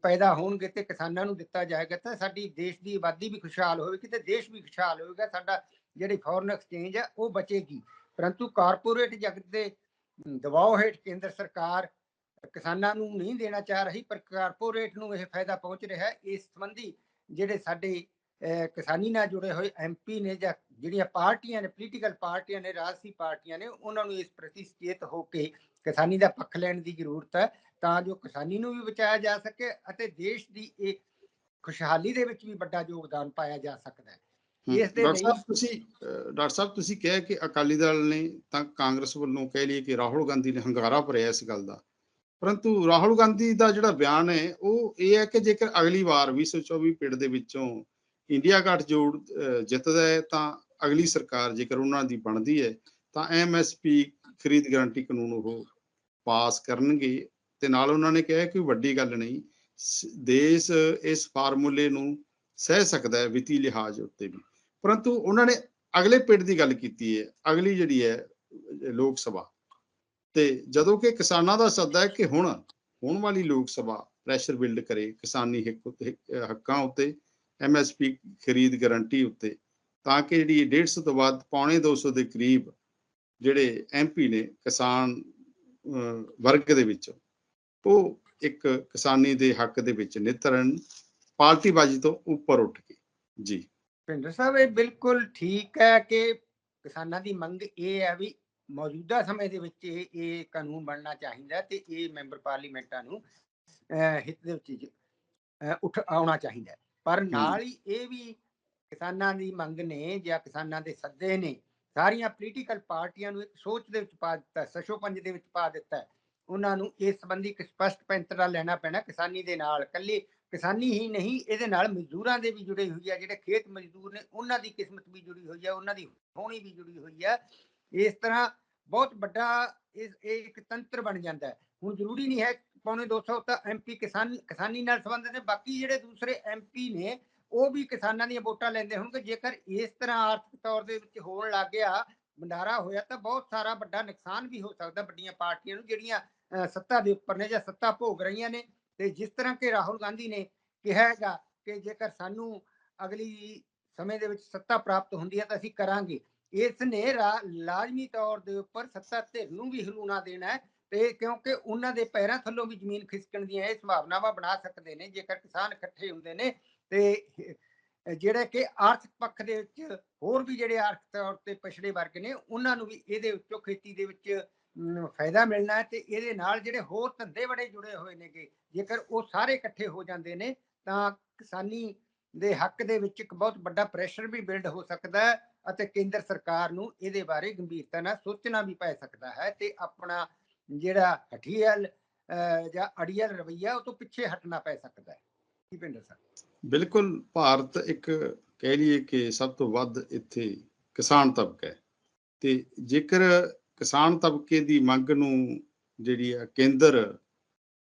ਪੈਦਾ ਹੋਣਗੇ ਤੇ ਕਿਸਾਨਾਂ ਨੂੰ ਦਿੱਤਾ ਜਾਏਗਾ, ਤਾਂ ਸਾਡੀ ਦੇਸ਼ ਦੀ ਆਬਾਦੀ ਵੀ ਖੁਸ਼ਹਾਲ ਹੋਵੇਗੀ ਤੇ ਦੇਸ਼ ਵੀ ਖੁਸ਼ਹਾਲ ਹੋਵੇਗਾ। ਸਾਡਾ ਜਿਹੜੀ ਫੋਰਨ ਐਕਸਚੇਂਜ ਹੈ ਉਹ ਬਚੇਗੀ। ਪਰੰਤੂ ਕਾਰਪੋਰੇਟ ਜਗਤ ਦੇ ਅਮ, ਦਬਾਅ ਹੇਠ ਕੇਂਦਰ ਸਰਕਾਰ ਕਿਸਾਨਾਂ ਨੂੰ ਨਹੀਂ ਦੇਣਾ ਚਾਹ ਰਹੀ ਪਰ ਕਾਰਪੋਰੇਟ ਨੂੰ ਇਹ ਫਾਇਦਾ ਪਹੁੰਚ ਰਿਹਾ ਹੈ। ਇਸ ਸੰਬੰਧੀ ਜਿਹੜੇ ਸਾਡੇ ਕਿਸਾਨੀ ਨਾਲ ਜੁੜੇ ਹੋਏ ਐਮਪੀ ਨੇ ਜਾਂ ਜਿਹੜੀਆਂ ਪਾਰਟੀਆਂ ਨੇ ਪੋਲੀਟੀਕਲ ਪਾਰਟੀਆਂ ਨੇ ਰਾਜਸੀ ਪਾਰਟੀਆਂ ਨੇ ਉਹਨਾਂ ਨੂੰ ਇਸ ਪ੍ਰਤੀ ਸੁਚੇਤ ਹੋ ਕੇ ਕਿਸਾਨੀ ਦਾ ਪੱਖ ਲੈਣ ਦੀ ਜ਼ਰੂਰਤ ਹੈ ਤਾਂ ਜੋ ਕਿਸਾਨੀ ਨੂੰ ਵੀ ਬਚਾਇਆ ਜਾ ਸਕੇ ਅਤੇ ਦੇਸ਼ ਦੀ ਇਹ ਖੁਸ਼ਹਾਲੀ ਦੇ ਵਿੱਚ ਵੀ ਵੱਡਾ ਯੋਗਦਾਨ ਪਾਇਆ ਜਾ ਸਕਦਾ ਹੈ। ਇਸ ਦੇ ਡਾਕਟਰ ਸਾਹਿਬ ਤੁਸੀਂ ਡਾਕਟਰ ਸਾਹਿਬ ਤੁਸੀਂ ਕਿਹਾ ਕਿ ਅਕਾਲੀ ਦਲ ਨੇ ਤਾਂ ਕਾਂਗਰਸ ਵੱਲੋਂ ਕਹਿ ਲਈਏ ਕਿ ਰਾਹੁਲ ਗਾਂਧੀ ਨੇ ਹੰਗਾਰਾ ਭਰਿਆ ਇਸ ਗੱਲ ਦਾ। ਪਰੰਤੂ ਰਾਹੁਲ ਗਾਂਧੀ ਦਾ ਜਿਹੜਾ ਬਿਆਨ ਹੈ ਉਹ ਇਹ ਹੈ ਕਿ ਜੇਕਰ ਅਗਲੀ ਵਾਰ 2024 ਪਿੰਡ ਦੇ ਵਿੱਚੋਂ ਇੰਡੀਆ ਗੱਠਜੋੜ ਅਹ, ਜਿੱਤਦਾ ਹੈ ਤਾਂ ਅਗਲੀ ਸਰਕਾਰ ਜੇਕਰ ਉਹਨਾਂ ਦੀ ਬਣਦੀ ਹੈ ਤਾਂ ਐਮਐਸਪੀ ਖਰੀਦ ਗਾਰੰਟੀ ਕਾਨੂੰਨ ਉਹ ਪਾਸ ਕਰਨਗੇ। ਤੇ ਨਾਲ ਉਹਨਾਂ ਨੇ ਕਿਹਾ ਕਿ ਵੱਡੀ ਗੱਲ ਨਹੀਂ ਦੇਸ਼ ਇਸ ਫਾਰਮੂਲੇ ਨੂੰ ਸਹਿ ਸਕਦਾ ਹੈ ਵਿੱਤੀ ਲਿਹਾਜ਼ ਉੱਤੇ ਵੀ। ਪਰੰਤੂ ਉਹਨਾਂ ਨੇ ਅਗਲੇ ਪਿੰਡ ਦੀ ਗੱਲ ਕੀਤੀ ਹੈ, ਅਗਲੀ ਜਿਹੜੀ ਹੈ, ਲੋਕ ਸਭਾ। ਤੇ ਜਦੋਂ ਕਿ ਕਿਸਾਨਾਂ ਦਾ ਸੱਦਾ ਹੈ ਕਿ ਹੁਣ, ਹੋਣ ਵਾਲੀ ਲੋਕ ਸਭਾ ਪ੍ਰੈਸ਼ਰ ਬਿਲਡ ਕਰੇ ਕਿਸਾਨੀ ਹਿੱਕ ਉੱਤੇ- ਹਿੱਕ- ਹੱਕਾਂ ਉੱਤੇ ਐਮਐਸਪੀ ਖਰੀਦ ਗਾਰੰਟੀ ਉੱਤੇ, ਤਾਂ ਕਿ ਜਿਹੜੀ 150 ਤੋਂ ਬਾਅਦ ਪੌਣੇ 200 ਦੇ ਕਰੀਬ ਜਿਹੜੇ ਐਮਪੀ ਨੇ ਕਿਸਾਨ ਵਰਗ ਦੇ ਵਿੱਚ, ਉਹ ਇੱਕ ਕਿਸਾਨੀ ਦੇ ਹੱਕ ਦੇ ਵਿੱਚ ਨਿਤਰਨ ਪਾਰਟੀਬਾਜ਼ੀ ਤੋਂ ਉੱਪਰ ਉੱਠ ਕੇ। ਜੀ। ਭਿੰਦਰ ਸਾਹਿਬ ਇਹ ਬਿਲਕੁਲ ਠੀਕ ਹੈ ਕਿ ਕਿਸਾਨਾਂ ਦੀ ਮੰਗ ਇਹ ਹੈ ਵੀ ਮੌਜੂਦਾ ਸਮੇਂ ਦੇ ਵਿੱਚ ਇਹ ਇਹ ਕਾਨੂੰਨ ਬਣਨਾ ਚਾਹੀਦਾ ਤੇ ਇਹ ਮੈਂਬਰ ਪਾਰਲੀਮੈਂਟਾਂ ਨੂੰ ਹਿੱਤ ਦੇ ਵਿੱਚ ਉੱਠ ਆਉਣਾ ਚਾਹੀਦਾ। ਪਰ ਨਾਲ ਹੀ ਇਹ ਵੀ ਕਿਸਾਨਾਂ ਦੀ ਮੰਗ ਨੇ ਜਾਂ ਕਿਸਾਨਾਂ ਦੇ ਸੱਦੇ ਨੇ ਸਾਰੀਆਂ ਪੋਲੀਟੀਕਲ ਪਾਰਟੀਆਂ ਨੂੰ ਇੱਕ ਸੋਚ ਦੇ ਵਿੱਚ ਪਾ ਦਿੱਤਾ ਸਸ਼ੋਪੰਜ ਦੇ ਵਿੱਚ ਪਾ ਦਿੱਤਾ। ਉਹਨਾਂ ਨੂੰ ਇਸ ਸੰਬੰਧੀ ਇੱਕ ਸਪਸ਼ਟ ਪੈਂਤਰਾ ਲੈਣਾ ਪੈਣਾ ਕਿਸਾਨੀ ਦੇ ਨਾਲ ਕੱਲੇ ਕਿਸਾਨੀ ਹੀ ਨਹੀਂ, ਇਹਦੇ ਨਾਲ ਮਜ਼ਦੂਰਾਂ ਦੇ ਵੀ ਜੁੜੇ ਹੋਈ ਆ, ਜਿਹੜੇ ਖੇਤ ਮਜ਼ਦੂਰ ਨੇ, ਉਹਨਾਂ ਦੀ ਕਿਸਮਤ ਵੀ ਜੁੜੀ ਹੋਈ ਆ, ਉਹਨਾਂ ਦੀ ਹੋਣੀ ਵੀ ਜੁੜੀ ਹੋਈ ਆ। ਇਸ ਤਰ੍ਹਾਂ ਬਹੁਤ ਵੱਡਾ ਇਹ ਇੱਕ ਤੰਤਰ ਬਣ ਜਾਂਦਾ ਹੈ। ਹੁਣ ਜ਼ਰੂਰੀ ਨਹੀਂ ਹੈ ਪੌਣੇ 200 ਤਾਂ ਐਮਪੀ ਕਿਸਾਨ, ਕਿਸਾਨੀ ਨਾਲ ਸੰਬੰਧਿਤ ਨੇ ਬਾਕੀ ਜਿਹੜੇ ਦੂਸਰੇ ਐਮਪੀ ਨੇ, ਉਹ ਵੀ ਕਿਸਾਨਾਂ ਦੀਆਂ ਵੋਟਾਂ ਲੈਂਦੇ ਹੋਣਗੇ। ਜੇਕਰ ਇਸ ਤਰ੍ਹਾਂ ਆਰਥਿਕ ਤੌਰ ਦੇ ਵਿੱਚ ਹੋਣ ਲੱਗ ਗਿਆ, ਭੰਡਾਰਾ ਹੋਇਆ, ਤਾਂ ਬਹੁਤ ਸਾਰਾ ਵੱਡਾ ਨੁਕਸਾਨ ਵੀ ਹੋ ਸਕਦਾ ਵੱਡੀਆਂ ਪਾਰਟੀਆਂ ਨੂੰ, ਜਿਹੜੀਆਂ ਸੱਤਾ ਦੇ ਉੱਪਰ ਨੇ ਜਾਂ ਸੱਤਾ ਭੋਗ ਰਹੀਆਂ ਨੇ। ਤੇ ਜਿਸ ਤਰ੍ਹਾਂ ਕਿ ਰਾਹੁਲ ਗਾਂਧੀ ਨੇ ਕਿਹਾ ਹੈਗਾ ਕਿ ਜੇਕਰ ਸਾਨੂੰ ਅਗਲੀ ਸਮੇਂ ਦੇ ਵਿੱਚ ਸੱਤਾ ਪ੍ਰਾਪਤ ਹੁੰਦੀ ਹੈ ਤਾਂ ਅਸੀਂ ਕਰਾਂਗੇ। ਇਸ ਨੇ ਲਾਜ਼ਮੀ ਤੌਰ ਦੇ ਉੱਪਰ ਸੱਤਾ ਧਿਰ ਨੂੰ ਵੀ ਹਿਲੂਣਾ ਦੇਣਾ ਹੈ ਤੇ ਕਿਉਂਕਿ ਉਹਨਾਂ ਦੇ ਪੈਰਾਂ ਥੱਲੋਂ ਵੀ ਜ਼ਮੀਨ ਖਿਸਕਣ ਦੀਆਂ ਇਹ ਸੰਭਾਵਨਾਵਾਂ ਬਣਾ ਸਕਦੇ ਨੇ, ਜੇਕਰ ਕਿਸਾਨ ਇਕੱਠੇ ਹੁੰਦੇ ਨੇ ਤੇ ਅਹ ਜਿਹੜੇ ਕਿ ਆਰਥਿਕ ਪੱਖ ਦੇ ਵਿੱਚ ਹੋਰ ਵੀ ਜਿਹੜੇ ਆਰਥਿਕ ਤੌਰ ਤੇ ਪਛੜੇ ਵਰਗ ਨੇ, ਉਹਨਾਂ ਨੂੰ ਵੀ ਇਹਦੇ ਵਿੱਚੋਂ ਖੇਤੀ ਦੇ ਵਿੱਚ ਫਾਇਦਾ ਮਿਲਣਾ ਹੈ ਤੇ ਇਹਦੇ ਨਾਲ ਜਿਹੜੇ ਹੋਰ ਧੰਦੇ ਬੜੇ ਜੁੜੇ ਹੋਏ ਨੇਗੇ, ਜੇਕਰ ਉਹ ਸਾਰੇ ਇਕੱਠੇ ਹੋ ਜਾਂਦੇ ਨੇ, ਤਾਂ ਕਿਸਾਨੀ ਦੇ ਹੱਕ ਦੇ ਵਿੱਚ ਇੱਕ ਬਹੁਤ ਵੱਡਾ ਪ੍ਰੈਸ਼ਰ ਵੀ ਬਿਲਡ ਹੋ ਸਕਦਾ ਹੈ ਅਤੇ ਕੇਂਦਰ ਸਰਕਾਰ ਨੂੰ ਇਹਦੇ ਬਾਰੇ ਗੰਭੀਰਤਾ ਨਾਲ ਸੋਚਣਾ ਵੀ ਪੈ ਸਕਦਾ ਹੈ ਤੇ ਆਪਣਾ ਜਿਹੜਾ ਹਠੀਅਲ ਜਾਂ ਅੜੀਅਲ ਰਵਈਆ, ਉਹ ਤੋਂ ਪਿੱਛੇ ਹਟਣਾ ਪੈ ਸਕਦਾ ਹੈ। ਕੀ ਪਿੰਡਰ ਸਾਹਿਬ। ਬਿਲਕੁਲ, ਭਾਰਤ ਇੱਕ ਕਹਿ ਲਈਏ ਕਿ ਸਭ ਤੋਂ ਵੱਧ ਇੱਥੇ ਕਿਸਾਨ ਤਬਕਾ ਹੈ। ਤੇ ਜੇਕਰ ਕਿਸਾਨ ਤਬਕੇ ਦੀ ਮੰਗ ਨੂੰ ਜਿਹੜੀ ਆ ਕੇਂਦਰ,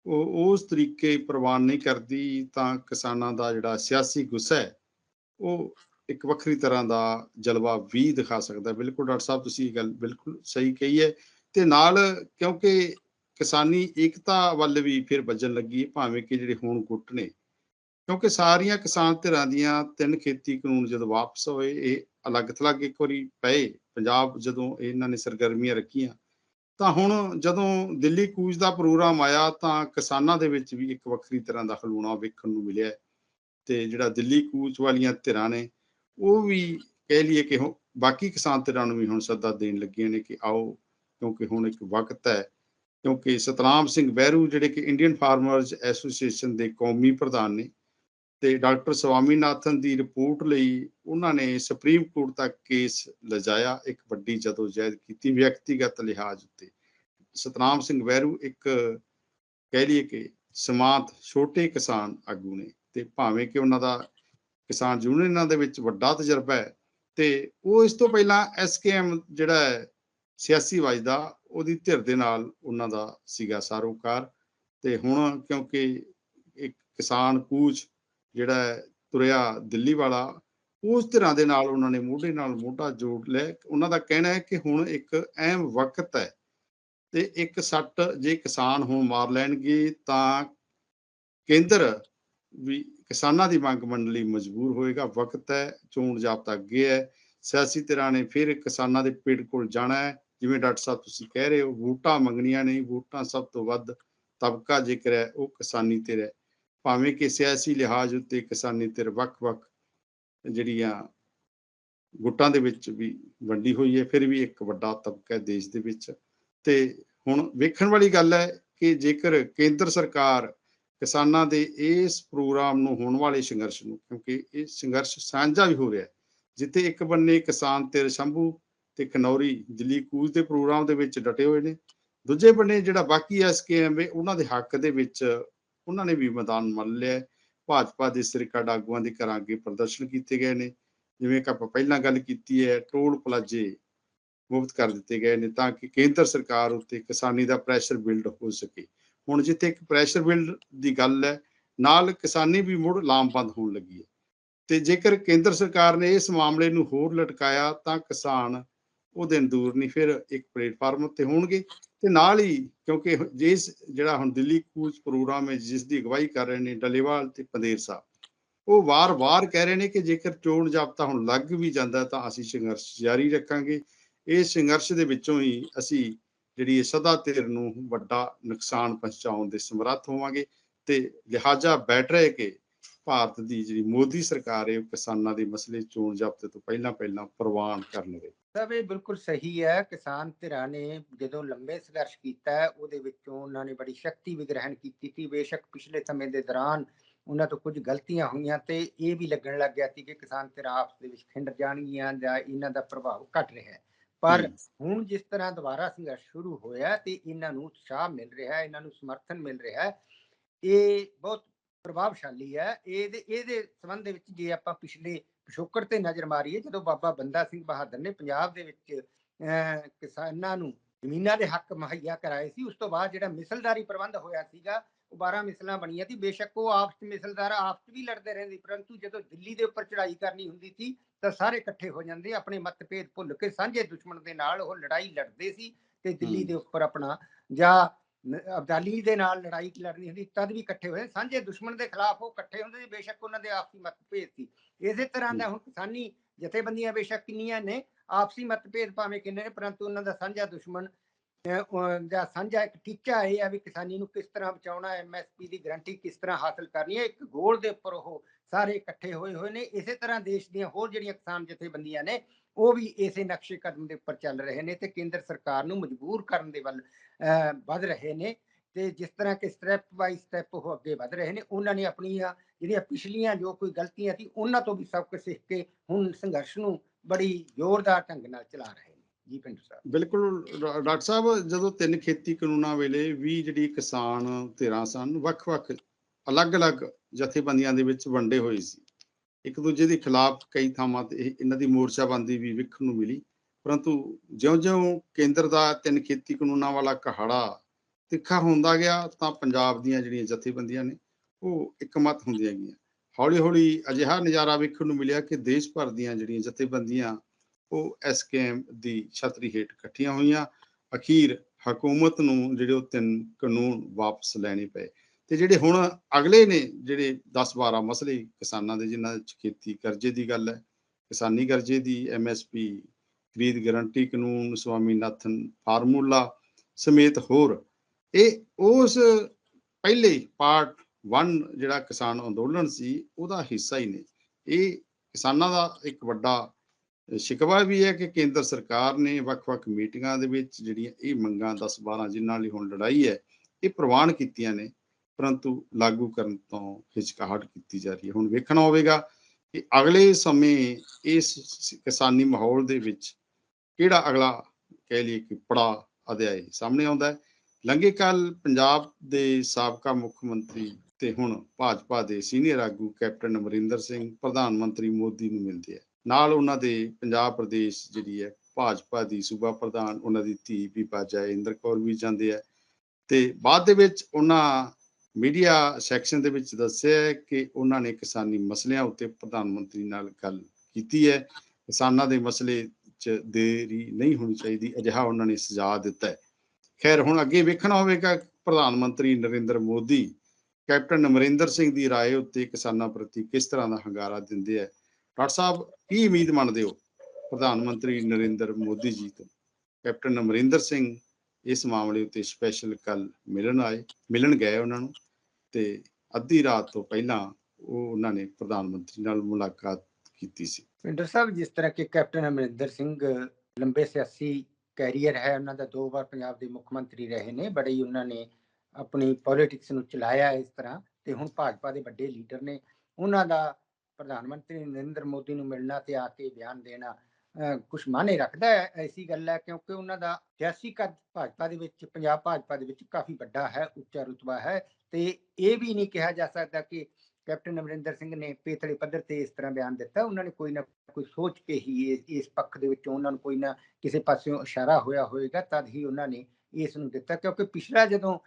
ਉਹ ਉਸ ਤਰੀਕੇ ਪ੍ਰਵਾਨ ਨਹੀਂ ਕਰਦੀ, ਤਾਂ ਕਿਸਾਨਾਂ ਦਾ ਜਿਹੜਾ ਸਿਆਸੀ ਗੁੱਸਾ ਹੈ, ਉਹ ਇੱਕ ਵੱਖਰੀ ਤਰ੍ਹਾਂ ਦਾ ਜਲਵਾ ਵੀ ਦਿਖਾ ਸਕਦਾ। ਬਿਲਕੁਲ ਡਾਕਟਰ ਸਾਹਿਬ, ਤੁਸੀਂ ਇਹ ਗੱਲ ਬਿਲਕੁਲ ਸਹੀ ਕਹੀ ਹੈ। ਤੇ ਨਾਲ ਕਿਉਂਕਿ ਕਿਸਾਨੀ ਏਕਤਾ ਵੱਲ ਵੀ ਫਿਰ ਵੱਜਣ ਲੱਗੀ ਭਾਵੇਂ ਕਿ ਜਿਹੜੇ ਹੁਣ ਗੁੱਟ ਨੇ। ਕਿਉਂਕਿ ਸਾਰੀਆਂ ਕਿਸਾਨ ਧਿਰਾਂ ਦੀਆਂ ਤਿੰਨ ਖੇਤੀ ਕਾਨੂੰਨ ਜਦੋਂ ਵਾਪਸ ਹੋਏ, ਇਹ ਅਲੱਗ ਥਲੱਗ ਇੱਕ ਵਾਰੀ ਪਏ। ਪੰਜਾਬ ਜਦੋਂ ਇਹਨਾਂ ਨੇ ਸਰਗਰਮੀਆਂ ਰੱਖੀਆਂ, ਤਾਂ ਹੁਣ ਜਦੋਂ ਦਿੱਲੀ ਕੂਚ ਦਾ ਪ੍ਰੋਗਰਾਮ ਆਇਆ, ਤਾਂ ਕਿਸਾਨਾਂ ਦੇ ਵਿੱਚ ਵੀ ਇੱਕ ਵੱਖਰੀ ਤਰ੍ਹਾਂ ਦਾ ਹਲੂਣਾ ਵੇਖਣ ਨੂੰ ਮਿਲਿਆ ਤੇ ਜਿਹੜਾ ਦਿੱਲੀ ਕੂਚ ਵਾਲੀਆਂ ਧਿਰਾਂ ਨੇ, ਉਹ ਵੀ ਕਹਿ ਲਈਏ ਕਿ ਬਾਕੀ ਕਿਸਾਨ ਧਿਰਾਂ ਨੂੰ ਵੀ ਹੁਣ ਸੱਦਾ ਦੇਣ ਲੱਗੀਆਂ ਨੇ ਕਿ ਆਓ, ਕਿਉਂਕਿ ਹੁਣ ਇੱਕ ਵਕਤ ਹੈ, ਕਿਉਂਕਿ ਸਤਨਾਮ ਸਿੰਘ ਬਹਿਰੂ ਜਿਹੜੇ ਕਿ ਇੰਡੀਅਨ ਫਾਰਮਰਜ਼ ਐਸੋਸੀਏਸ਼ਨ ਦੇ ਕੌਮੀ ਪ੍ਰਧਾਨ ਨੇ ਤੇ ਡਾਕਟਰ ਸਵਾਮੀਨਾਥਨ ਦੀ ਰਿਪੋਰਟ ਲਈ ਉਹਨਾਂ ਨੇ ਸੁਪਰੀਮ ਕੋਰਟ ਤੱਕ ਕੇਸ ਲਿਜਾਇਆ, ਇੱਕ ਵੱਡੀ ਜਦੋਜਹਿਦ ਕੀਤੀ ਵਿਅਕਤੀਗਤ ਲਿਹਾਜ਼ ਉੱਤੇ। ਸਤਨਾਮ ਸਿੰਘ ਵੈਰੂ ਇੱਕ ਕਹਿ ਲਈਏ ਕਿ ਸਮਾਤ, ਛੋਟੇ ਕਿਸਾਨ ਆਗੂ ਨੇ ਤੇ ਭਾਵੇਂ ਕਿ ਉਹਨਾਂ ਦਾ ਕਿਸਾਨ ਯੂਨੀਅਨਾਂ ਦੇ ਵਿੱਚ ਵੱਡਾ ਤਜਰਬਾ ਹੈ ਤੇ ਉਹ ਇਸ ਤੋਂ ਪਹਿਲਾਂ ਐਸਕੇਐਮ ਜਿਹੜਾ ਹੈ, ਸਿਆਸੀ ਵਜਦਾ ਉਹਦੀ ਧਿਰ ਦੇ ਨਾਲ ਉਹਨਾਂ ਦਾ ਸੀਗਾ ਸਾਰੋਕਾਰ ਤੇ ਹੁਣ ਕਿਉਂਕਿ ਇੱਕ ਕਿਸਾਨ ਕੂਚ ਜਿਹੜਾ ਹੈ ਤੁਰਿਆ ਦਿੱਲੀ ਵਾਲਾ, ਉਸ ਤਰ੍ਹਾਂ ਦੇ ਨਾਲ ਉਹਨਾਂ ਨੇ ਮੋਢੇ ਨਾਲ ਮੋਢਾ ਜੋੜ ਲਿਆ। ਉਹਨਾਂ ਦਾ ਕਹਿਣਾ ਹੈ ਕਿ ਹੁਣ ਇੱਕ ਅਹਿਮ ਵਕਤ ਹੈ ਤੇ ਇੱਕ ਸੱਟ ਜੇ ਕਿਸਾਨ ਹੁਣ ਮਾਰ ਲੈਣਗੇ ਤਾਂ ਕੇਂਦਰ ਵੀ ਕਿਸਾਨਾਂ ਦੀ ਮੰਗ ਮੰਨਣ ਲਈ ਮਜਬੂਰ ਹੋਏਗਾ। ਵਕਤ ਹੈ, ਚੋਣ ਜਾਬਤਾ ਅੱਗੇ ਹੈ। ਸਿਆਸੀ ਧਿਰਾਂ ਨੇ ਫਿਰ ਕਿਸਾਨਾਂ ਦੇ ਪੇੜ ਕੋਲ ਜਾਣਾ ਹੈ। ਜਿਵੇਂ ਡਾਕਟਰ ਸਾਹਿਬ ਤੁਸੀਂ ਕਹਿ ਰਹੇ ਹੋ, ਵੋਟਾਂ ਮੰਗਣੀਆਂ ਨਹੀਂ, ਵੋਟਾਂ ਸਭ ਤੋਂ ਵੱਧ ਤਬਕਾ ਜੇਕਰ ਹੈ, ਉਹ ਕਿਸਾਨੀ ਧਿਰ ਹੈ। ਭਾਵੇਂ ਕਿ ਸਿਆਸੀ ਲਿਹਾਜ਼ ਉੱਤੇ ਕਿਸਾਨੀ ਧਿਰ ਵੱਖ-ਵੱਖ ਜਿਹੜੀਆਂ ਗੁੱਟਾਂ ਦੇ ਵਿੱਚ ਵੀ ਵੰਡੀ ਹੋਈ ਹੈ, ਫਿਰ ਵੀ ਇੱਕ ਵੱਡਾ ਤਬਕਾ ਹੈ ਦੇਸ਼ ਦੇ ਵਿੱਚ। ਤੇ ਹੁਣ ਵੇਖਣ ਵਾਲੀ ਗੱਲ ਹੈ ਕਿ ਜੇਕਰ ਕੇਂਦਰ ਸਰਕਾਰ ਕਿਸਾਨਾਂ ਦੇ ਇਸ ਪ੍ਰੋਗਰਾਮ ਨੂੰ ਹੋਣ ਵਾਲੇ ਸੰਘਰਸ਼ ਨੂੰ, ਕਿਉਂਕਿ ਇਹ ਸੰਘਰਸ਼ ਸਾਂਝਾ ਵੀ ਹੋ ਰਿਹਾ ਹੈ, ਜਿੱਥੇ ਇੱਕ ਬੰਨੇ ਕਿਸਾਨ ਧਿਰ ਸ਼ੰਭੂ ਤੇ ਖਨੌਰੀ ਦਿੱਲੀ ਕੂਚ ਦੇ ਪ੍ਰੋਗਰਾਮ ਦੇ ਵਿੱਚ ਡਟੇ ਹੋਏ ਨੇ, ਦੂਜੇ ਬੰਨੇ ਜਿਹੜਾ ਬਾਕੀ ਐਸਕੇਐਮ ਹੈ ਉਹਨਾਂ ਦੇ ਹੱਕ ਦੇ ਵਿੱਚ ਉਹਨਾਂ ਨੇ ਵੀ ਮੈਦਾਨ ਮੰਨ ਲਿਆ ਭਾਜਪਾ ਦੇ ਸਿਰਕੱਢ ਆਗੂਆਂ ਦੇ ਘਰਾਂ ਅੱਗੇ ਪ੍ਰਦਰਸ਼ਨ ਕੀਤੇ ਗਏ ਨੇ। ਜਿਵੇਂ ਕਿ ਆਪਾਂ ਪਹਿਲਾਂ ਗੱਲ ਕੀਤੀ ਹੈ, ਟੋਲ ਪਲਾਜੇ ਮੁਕਤ ਕਰ ਦਿੱਤੇ ਗਏ ਨੇ ਤਾਂ ਕਿ ਕੇਂਦਰ ਸਰਕਾਰ ਉੱਤੇ ਕਿਸਾਨੀ ਦਾ ਪ੍ਰੈਸ਼ਰ ਬਿਲਡ ਹੋ ਸਕੇ। ਹੁਣ ਜਿੱਥੇ ਇੱਕ ਪ੍ਰੈਸ਼ਰ ਬਿਲਡ ਦੀ ਗੱਲ ਹੈ, ਨਾਲ ਕਿਸਾਨੀ ਵੀ ਮੁੜ ਲਾਮਬੰਦ ਹੋਣ ਲੱਗੀ ਹੈ। ਤੇ ਜੇਕਰ ਕੇਂਦਰ ਸਰਕਾਰ ਨੇ ਇਸ ਮਾਮਲੇ ਨੂੰ ਹੋਰ ਲਟਕਾਇਆ ਤਾਂ ਕਿਸਾਨ ਉਹ ਦਿਨ ਦੂਰ ਨਹੀਂ, ਫਿਰ ਇੱਕ ਪਲੇਟਫਾਰਮ ਉੱਤੇ ਹੋਣਗੇ ਤੇ ਨਾਲ ਹੀ ਕਿਉਂਕਿ ਜਿਸ ਜਿਹੜਾ ਹੁਣ ਦਿੱਲੀ ਕੂਚ ਪ੍ਰੋਗਰਾਮ ਹੈ, ਜਿਸ ਦੀ ਅਗਵਾਈ ਕਰ ਰਹੇ ਨੇ ਡਲੇਵਾਲ ਤੇ ਪੰਦੇਰ ਸਾਹਿਬ, ਉਹ ਵਾਰ-ਵਾਰ ਕਹਿ ਰਹੇ ਨੇ ਕਿ ਜੇਕਰ ਚੋਣ ਜਾਬਤਾ ਹੁਣ ਲੱਗ ਵੀ ਜਾਂਦਾ ਤਾਂ ਅਸੀਂ ਸੰਘਰਸ਼ ਜਾਰੀ ਰੱਖਾਂਗੇ। ਇਸ ਸੰਘਰਸ਼ ਦੇ ਵਿੱਚੋਂ ਹੀ ਅਸੀਂ ਜਿਹੜੀ ਇਹ ਸਦਾ ਧਿਰ ਨੂੰ ਵੱਡਾ ਨੁਕਸਾਨ ਪਹੁੰਚਾਉਣ ਦੇ ਸਮਰੱਥ ਹੋਵਾਂਗੇ ਤੇ ਲਿਹਾਜ਼ਾ ਬੈਟਰ ਹੈ ਕਿ ਭਾਰਤ ਦੀ ਜਿਹੜੀ ਮੋਦੀ ਸਰਕਾਰ ਹੈ ਕਿਸਾਨਾਂ ਦੇ ਮਸਲੇ ਚੋਣ ਜਾਬਤੇ ਤੋਂ ਪਹਿਲਾਂ ਪਹਿਲਾਂ ਪ੍ਰਵਾਨ ਕਰ ਲਵੇ ਸਭ ਇਹ ਬਿਲਕੁਲ ਸਹੀ ਹੈ। ਕਿਸਾਨ ਧਿਰਾਂ ਨੇ ਜਦੋਂ ਲੰਬੇ ਸੰਘਰਸ਼ ਕੀਤਾ ਉਹਦੇ ਵਿੱਚੋਂ ਉਹਨਾਂ ਨੇ ਬੜੀ ਸ਼ਕਤੀ ਵੀ ਗ੍ਰਹਿਣ ਕੀਤੀ ਸੀ। ਬੇਸ਼ੱਕ ਪਿਛਲੇ ਸਮੇਂ ਦੇ ਦੌਰਾਨ ਉਹਨਾਂ ਤੋਂ ਕੁਝ ਗਲਤੀਆਂ ਹੋਈਆਂ ਤੇ ਇਹ ਵੀ ਲੱਗਣ ਲੱਗ ਗਿਆ ਸੀ ਕਿ ਕਿਸਾਨ ਧਿਰਾਂ ਆਪਸ ਦੇ ਵਿੱਚ ਖਿੰਡ ਜਾਣਗੀਆਂ ਜਾਂ ਇਹਨਾਂ ਦਾ ਪ੍ਰਭਾਵ ਘਟ ਰਿਹਾ ਹੈ। ਪਰ। ਹੁਣ ਜਿਸ ਤਰ੍ਹਾਂ ਦੁਬਾਰਾ ਸੰਘਰਸ਼ ਸ਼ੁਰੂ ਹੋਇਆ ਤੇ ਇਹਨਾਂ ਨੂੰ ਉਤਸ਼ਾਹ ਮਿਲ ਰਿਹਾ ਹੈ ਇਹਨਾਂ ਨੂੰ ਸਮਰਥਨ ਮਿਲ ਰਿਹਾ ਹੈ ਇਹ ਬਹੁਤ ਪ੍ਰਭਾਵਸ਼ਾਲੀ ਹੈ। ਇਹਦੇ ਇਹਦੇ ਸੰਬੰਧ ਦੇ ਵਿੱਚ ਜੇ ਆਪਾਂ ਪਿਛਲੇ ਪਿਛੋਕੜ ਤੇ ਨਜ਼ਰ ਮਾਰੀਏ ਜਦੋਂ ਬਾਬਾ ਬੰਦਾ ਸਿੰਘ ਬਹਾਦਰ ਨੇ ਪੰਜਾਬ ਦੇ ਵਿੱਚ ਕਿਸਾਨਾਂ ਨੂੰ ਜ਼ਮੀਨਾਂ ਦੇ ਹੱਕ ਮੁਹੱਈਆ ਕਰਾਏ ਸੀ ਉਸ ਤੋਂ ਬਾਅਦ ਜਿਹੜਾ ਮਿਸਲਦਾਰੀ ਪ੍ਰਬੰਧ ਹੋਇਆ ਸੀਗਾ ਉਹ 12 ਮਿਸਲਾਂ ਬਣੀਆਂ ਸੀ। ਬੇਸ਼ੱਕ ਉਹ ਆਪਸ ਵਿੱਚ ਮਿਸਲਦਾਰ ਆਪਸ ਵੀ ਲੜਦੇ ਰਹਿੰਦੇ ਪਰੰਤੂ ਜਦੋਂ ਦਿੱਲੀ ਦੇ ਉੱਪਰ ਚੜ੍ਹਾਈ ਕਰਨੀ ਹੁੰਦੀ ਸੀ ਤਾਂ ਸਾਰੇ ਇਕੱਠੇ ਹੋ ਜਾਂਦੇ ਆਪਣੇ ਮਤਭੇਦ ਭੁੱਲ ਕੇ ਸਾਂਝੇ ਦੁਸ਼ਮਣ ਦੇ ਨਾਲ ਉਹ ਲੜਾਈ ਲੜਦੇ ਸੀ ਤੇ ਦਿੱਲੀ। ਦੇ ਉੱਪਰ ਆਪਣਾ ਜਾਂ ਅਬਦਾਲੀ ਦੇ ਨਾਲ ਲੜਾਈ ਲੜਨੀ ਹੁੰਦੀ ਤਦ ਵੀ ਇਕੱਠੇ ਹੋਏ। ਸਾਂਝੇ ਦੁਸ਼ਮਣ ਦੇ ਖਿਲਾਫ ਉਹ ਇਕੱਠੇ ਹੁੰਦੇ ਸੀ ਬੇਸ਼ੱਕ ਉਹਨਾਂ ਦੇ ਆਪਸੀ ਮਤਭੇਦ ਸੀ। ਇਸੇ ਤਰ੍ਹਾਂ ਦਾ ਹੁਣ ਕਿਸਾਨੀ ਜਥੇਬੰਦੀਆਂ ਬੇਸ਼ੱਕ ਕਿੰਨੀਆਂ ਨੇ ਆਪਸੀ ਮਤਭੇਦ ਭਾਵੇਂ ਕਿੰਨੇ ਨੇ ਪਰੰਤੂ ਉਹਨਾਂ ਦਾ ਸਾਂਝਾ ਦੁਸ਼ਮਣ ਦਾ ਸਾਂਝਾ ਇੱਕ ਟੀਚਾ ਇਹ ਹੈ ਵੀ ਕਿਸਾਨੀ ਨੂੰ ਕਿਸ ਤਰ੍ਹਾਂ ਬਚਾਉਣਾ ਐਮਐਸਪੀ ਦੀ ਗਰੰਟੀ ਕਿਸ ਤਰ੍ਹਾਂ ਹਾਸਲ ਕਰਨੀ ਹੈ ਇੱਕ ਗੋਲ ਦੇ ਉੱਪਰ ਉਹ ਸਾਰੇ ਇਕੱਠੇ ਹੋਏ ਹੋਏ ਨੇ ਇਸੇ ਤਰ੍ਹਾਂ ਦੇਸ਼ ਦੀਆਂ ਹੋਰ ਜਿਹੜੀਆਂ ਕਿਸਾਨ ਜਥੇਬੰਦੀਆਂ ਨੇ ਉਹ ਵੀ ਇਸੇ ਨਕਸ਼ੇ ਕਦਮ ਦੇ ਉੱਪਰ ਚੱਲ ਰਹੇ ਨੇ ਤੇ ਕੇਂਦਰ ਸਰਕਾਰ ਨੂੰ ਮਜਬੂਰ ਕਰਨ ਦੇ ਵੱਲ ਵੱਧ ਰਹੇ ਨੇ। ਤੇ ਜਿਸ ਤਰ੍ਹਾਂ ਕਿ ਸਟੈਪ ਬਾਈ ਸਟੈਪ ਉਹ ਅੱਗੇ ਵਧ ਰਹੇ ਨੇ, ਉਹਨਾਂ ਨੇ ਆਪਣੀਆਂ ਜਿਹੜੀਆਂ ਪਿਛਲੀਆਂ ਜੋ ਕੋਈ ਗਲਤੀਆਂ ਸੀ, ਉਹਨਾਂ ਤੋਂ ਵੀ ਸਬਕ ਸਿੱਖ ਕੇ ਹੁਣ ਸੰਘਰਸ਼ ਨੂੰ ਬੜੀ ਜ਼ੋਰਦਾਰ ਢੰਗ ਨਾਲ ਚਲਾ ਰਹੇ ਨੇ। ਜੀ ਪਿੰਡੂ ਸਾਹਿਬ। ਬਿਲਕੁਲ ਡਾਕਟਰ ਸਾਹਿਬ, ਜਦੋਂ ਤਿੰਨ ਖੇਤੀ ਕਾਨੂੰਨਾਂ ਵੇਲੇ ਵੀ ਜਿਹੜੀ ਕਿਸਾਨ ਧਿਰਾਂ ਸਨ, ਵੱਖ-ਵੱਖ ਅਲੱਗ-ਅਲੱਗ ਜਥੇਬੰਦੀਆਂ ਦੇ ਵਿੱਚ ਵੰਡੇ ਹੋਏ ਸੀ। ਇੱਕ ਦੂਜੇ ਦੇ ਖਿਲਾਫ ਕਈ ਥਾਵਾਂ ਤੇ ਇਹਨਾਂ ਦੀ ਮੋਰਚਾਬੰਦੀ ਵੀ ਵੇਖਣ ਨੂੰ ਮਿਲੀ। ਪਰੰਤੂ ਜਿਉਂ-ਜਿਉਂ ਕੇਂਦਰ ਦਾ ਤਿੰਨ ਖੇਤੀ ਕਾਨੂੰਨਾਂ ਵਾਲਾ ਕਹਾੜਾ ਤਿੱਖਾ ਹੁੰਦਾ ਗਿਆ ਤਾਂ ਪੰਜਾਬ ਦੀਆਂ ਜਿਹੜੀਆਂ ਜਥੇਬੰਦੀਆਂ ਨੇ, ਉਹ ਇਕਮਤ ਹੁੰਦੀਆਂ ਗਈਆਂ। ਹੌਲੀ-ਹੌਲੀ ਅਜਿਹਾ ਨਜ਼ਾਰਾ ਵੇਖਣ ਨੂੰ ਮਿਲਿਆ ਕਿ ਦੇਸ਼ ਭਰ ਦੀਆਂ ਜਿਹੜੀਆਂ ਜਥੇਬੰਦੀਆਂ, ਉਹ ਐਸਕੇਐਮ ਦੀ ਛਤਰੀ ਹੇਠ ਇਕੱਠੀਆਂ ਹੋਈਆਂ। ਅਖੀਰ ਹਕੂਮਤ ਨੂੰ ਜਿਹੜੇ ਉਹ ਤਿੰਨ ਕਾਨੂੰਨ ਵਾਪਸ ਲੈਣੇ ਪਏ। ਤੇ ਜਿਹੜੇ ਹੁਣ ਅਗਲੇ ਨੇ ਜਿਹੜੇ 10-12 ਮਸਲੇ, ਕਿਸਾਨਾਂ ਦੇ ਜਿਨ੍ਹਾਂ ਵਿੱਚ ਖੇਤੀ ਕਰਜ਼ੇ ਦੀ ਗੱਲ ਹੈ, ਕਿਸਾਨੀ ਕਰਜ਼ੇ ਦੀ ਐਮਐਸਪੀ ਖਰੀਦ ਗਰੰਟੀ ਕਾਨੂੰਨ, ਸਵਾਮੀਨਾਥਨ ਫਾਰਮੂਲਾ ਸਮੇਤ ਹੋਰ ਇਹ ਉਸ ਪਹਿਲੇ ਪਾਰਟ 1 ਜਿਹੜਾ ਕਿਸਾਨ ਅੰਦੋਲਨ ਸੀ, ਉਹਦਾ ਹਿੱਸਾ ਹੀ ਨੇ। ਇਹ ਕਿਸਾਨਾਂ ਦਾ ਇੱਕ ਵੱਡਾ ਸ਼ਿਕਵਾ ਵੀ ਹੈ ਕਿ ਕੇਂਦਰ ਸਰਕਾਰ ਨੇ ਵੱਖ-ਵੱਖ ਮੀਟਿੰਗਾਂ ਦੇ ਵਿੱਚ ਜਿਹੜੀਆਂ ਇਹ ਮੰਗਾਂ 10-12 ਜਿਨ੍ਹਾਂ ਲਈ ਹੁਣ ਲੜਾਈ ਹੈ, ਇਹ ਪ੍ਰਵਾਨ ਕੀਤੀਆਂ ਨੇ। ਪਰੰਤੂ ਲਾਗੂ ਕਰਨ ਤੋਂ ਹਿਚਕਾਹਟ ਕੀਤੀ ਜਾ ਰਹੀ ਹੈ। ਹੁਣ ਵੇਖਣਾ ਹੋਵੇਗਾ ਕਿ ਅਗਲੇ ਸਮੇਂ ਇਸ ਕਿਸਾਨੀ ਮਾਹੌਲ ਦੇ ਵਿੱਚ ਕਿਹੜਾ ਅਗਲਾ ਕਹਿ ਲਈਏ ਕਿ ਪੜਾ ਅਧਿਆਇ ਸਾਹਮਣੇ ਆਉਂਦਾ ਹੈ। ਲੰਘੇ ਕੱਲ ਪੰਜਾਬ ਦੇ ਸਾਬਕਾ ਮੁੱਖ ਮੰਤਰੀ ਤੇ ਹੁਣ ਭਾਜਪਾ ਦੇ ਸੀਨੀਅਰ ਆਗੂ ਕੈਪਟਨ ਅਮਰਿੰਦਰ ਸਿੰਘ, ਪ੍ਰਧਾਨ ਮੰਤਰੀ ਮੋਦੀ ਨੂੰ ਮਿਲਦੇ ਆ। ਨਾਲ ਉਹਨਾਂ ਦੇ ਪੰਜਾਬ ਪ੍ਰਦੇਸ਼ ਜਿਹੜੀ ਹੈ, ਭਾਜਪਾ ਦੀ ਸੂਬਾ ਪ੍ਰਧਾਨ, ਉਹਨਾਂ ਦੀ ਧੀ ਬੀਬਾ ਬਾਜਾ ਇੰਦਰ ਕੌਰ ਵੀ ਜਾਂਦੇ ਆ। ਤੇ ਬਾਅਦ ਦੇ ਵਿੱਚ ਉਹਨਾਂ ਮੀਡੀਆ ਸੈਕਸ਼ਨ ਦੇ ਵਿੱਚ ਦੱਸਿਆ ਹੈ ਕਿ ਉਹਨਾਂ ਨੇ ਕਿਸਾਨੀ ਮਸਲਿਆਂ ਉੱਤੇ ਪ੍ਰਧਾਨ ਮੰਤਰੀ ਨਾਲ ਗੱਲ ਕੀਤੀ ਹੈ। ਕਿਸਾਨਾਂ ਦੇ ਮਸਲੇ 'ਚ ਦੇਰੀ ਨਹੀਂ ਹੋਣੀ ਚਾਹੀਦੀ, ਅਜਿਹਾ ਉਹਨਾਂ ਨੇ ਸੁਝਾਅ ਦਿੱਤਾ ਹੈ। ਖੈਰ, ਹੁਣ ਅੱਗੇ ਵੇਖਣਾ ਹੋਵੇਗਾ ਪ੍ਰਧਾਨ ਮੰਤਰੀ ਨਰਿੰਦਰ ਮੋਦੀ, ਕੈਪਟਨ ਅਮਰਿੰਦਰ ਸਿੰਘ ਦੀ ਰਾਏ ਉੱਤੇ ਕਿਸਾਨਾਂ ਪ੍ਰਤੀ ਕਿਸ ਤਰ੍ਹਾਂ ਦਾ ਹੰਗਾਰਾ ਦਿੰਦੇ ਆ? ਡਾਕਟਰ ਸਾਹਿਬ, ਕੀ ਉਮੀਦ ਮੰਨਦੇ ਹੋ ਪ੍ਰਧਾਨ ਮੰਤਰੀ ਨਰਿੰਦਰ ਮੋਦੀ ਜੀ ਤੋਂ? ਕੈਪਟਨ ਅਮਰਿੰਦਰ ਸਿੰਘ ਇਸ ਮਾਮਲੇ ਉੱਤੇ ਸਪੈਸ਼ਲ ਕੱਲ ਮਿਲਣ ਆਏ, ਮਿਲਣ ਗਏ ਉਹਨਾਂ ਨੂੰ ਤੇ ਅੱਧੀ ਰਾਤ ਤੋਂ ਪਹਿਲਾਂ ਉਹ ਉਹਨਾਂ ਨੇ ਪ੍ਰਧਾਨ ਮੰਤਰੀ ਨਾਲ ਮੁਲਾਕਾਤ ਕੀਤੀ ਸੀ। ਪਿੰਡਰ ਸਾਹਿਬ, ਜਿਸ ਤਰ੍ਹਾਂ ਕਿ ਕੈਪਟਨ ਅਮਰਿੰਦਰ ਸਿੰਘ ਲੰਬੇ ਸਿਆਸੀ ਕੈਰੀਅਰ ਹੈ, ਉਹਨਾਂ ਦਾ ਦੋ ਵਾਰ ਪੰਜਾਬ ਦੇ ਮੁੱਖ ਮੰਤਰੀ ਰਹੇ ਨੇ, ਬੜੇ ਹੀ ਉਹਨਾਂ ਨੇ ਆਪਣੀ ਪੋਲਿਟਿਕਸ ਨੂੰ ਚਲਾਇਆ ਇਸ ਤਰ੍ਹਾਂ ਤੇ ਹੁਣ ਭਾਜਪਾ ਦੇ ਵੱਡੇ ਲੀਡਰ ਨੇ। ਉਹਨਾਂ ਦਾ ਪ੍ਰਧਾਨ ਮੰਤਰੀ ਨਰਿੰਦਰ ਮੋਦੀ ਨੂੰ ਮਿਲਣਾ ਤੇ ਆ ਕੇ ਬਿਆਨ ਦੇਣਾ ਕੁਝ ਮਾਨੇ ਰੱਖਦਾ ਹੈ, ਐਸੀ ਗੱਲ ਹੈ ਕਿਉਂਕਿ ਉਹਨਾਂ ਦਾ ਸਿਆਸੀ ਕੱਦ ਭਾਜਪਾ ਦੇ ਵਿੱਚ, ਪੰਜਾਬ ਭਾਜਪਾ ਦੇ ਵਿੱਚ ਕਾਫੀ ਵੱਡਾ ਹੈ, ਉੱਚਾ ਰੁਤਬਾ ਹੈ ਤੇ ਇਹ ਵੀ ਨਹੀਂ ਕਿਹਾ ਜਾ ਸਕਦਾ ਕਿ ਕੈਪਟਨ ਅਮਰਿੰਦਰ ਸਿੰਘ ਨੇ ਪੇਥਲੇ ਪੱਧਰ ਤੇ ਇਸ ਤਰ੍ਹਾਂ ਬਿਆਨ ਦਿੱਤਾ। ਉਹਨਾਂ ਨੇ ਕੋਈ ਨਾ ਕੋਈ ਸੋਚ ਕੇ ਹੀ ਇਸ- ਪੱਖ ਦੇ ਵਿੱਚੋਂ ਉਹਨਾਂ ਨੂੰ ਕੋਈ ਨਾ ਕਿਸੇ ਪਾਸਿਓਂ ਇਸ਼ਾਰਾ ਹੋਇਆ ਹੋਵੇਗਾ ਤਦ ਹੀ ਉਹਨਾਂ ਨੇ ਇਸ ਨੂੰ ਦਿੱਤਾ। ਕਿਉਂਕਿ ਪਿਛਲਾ ਜਦੋਂ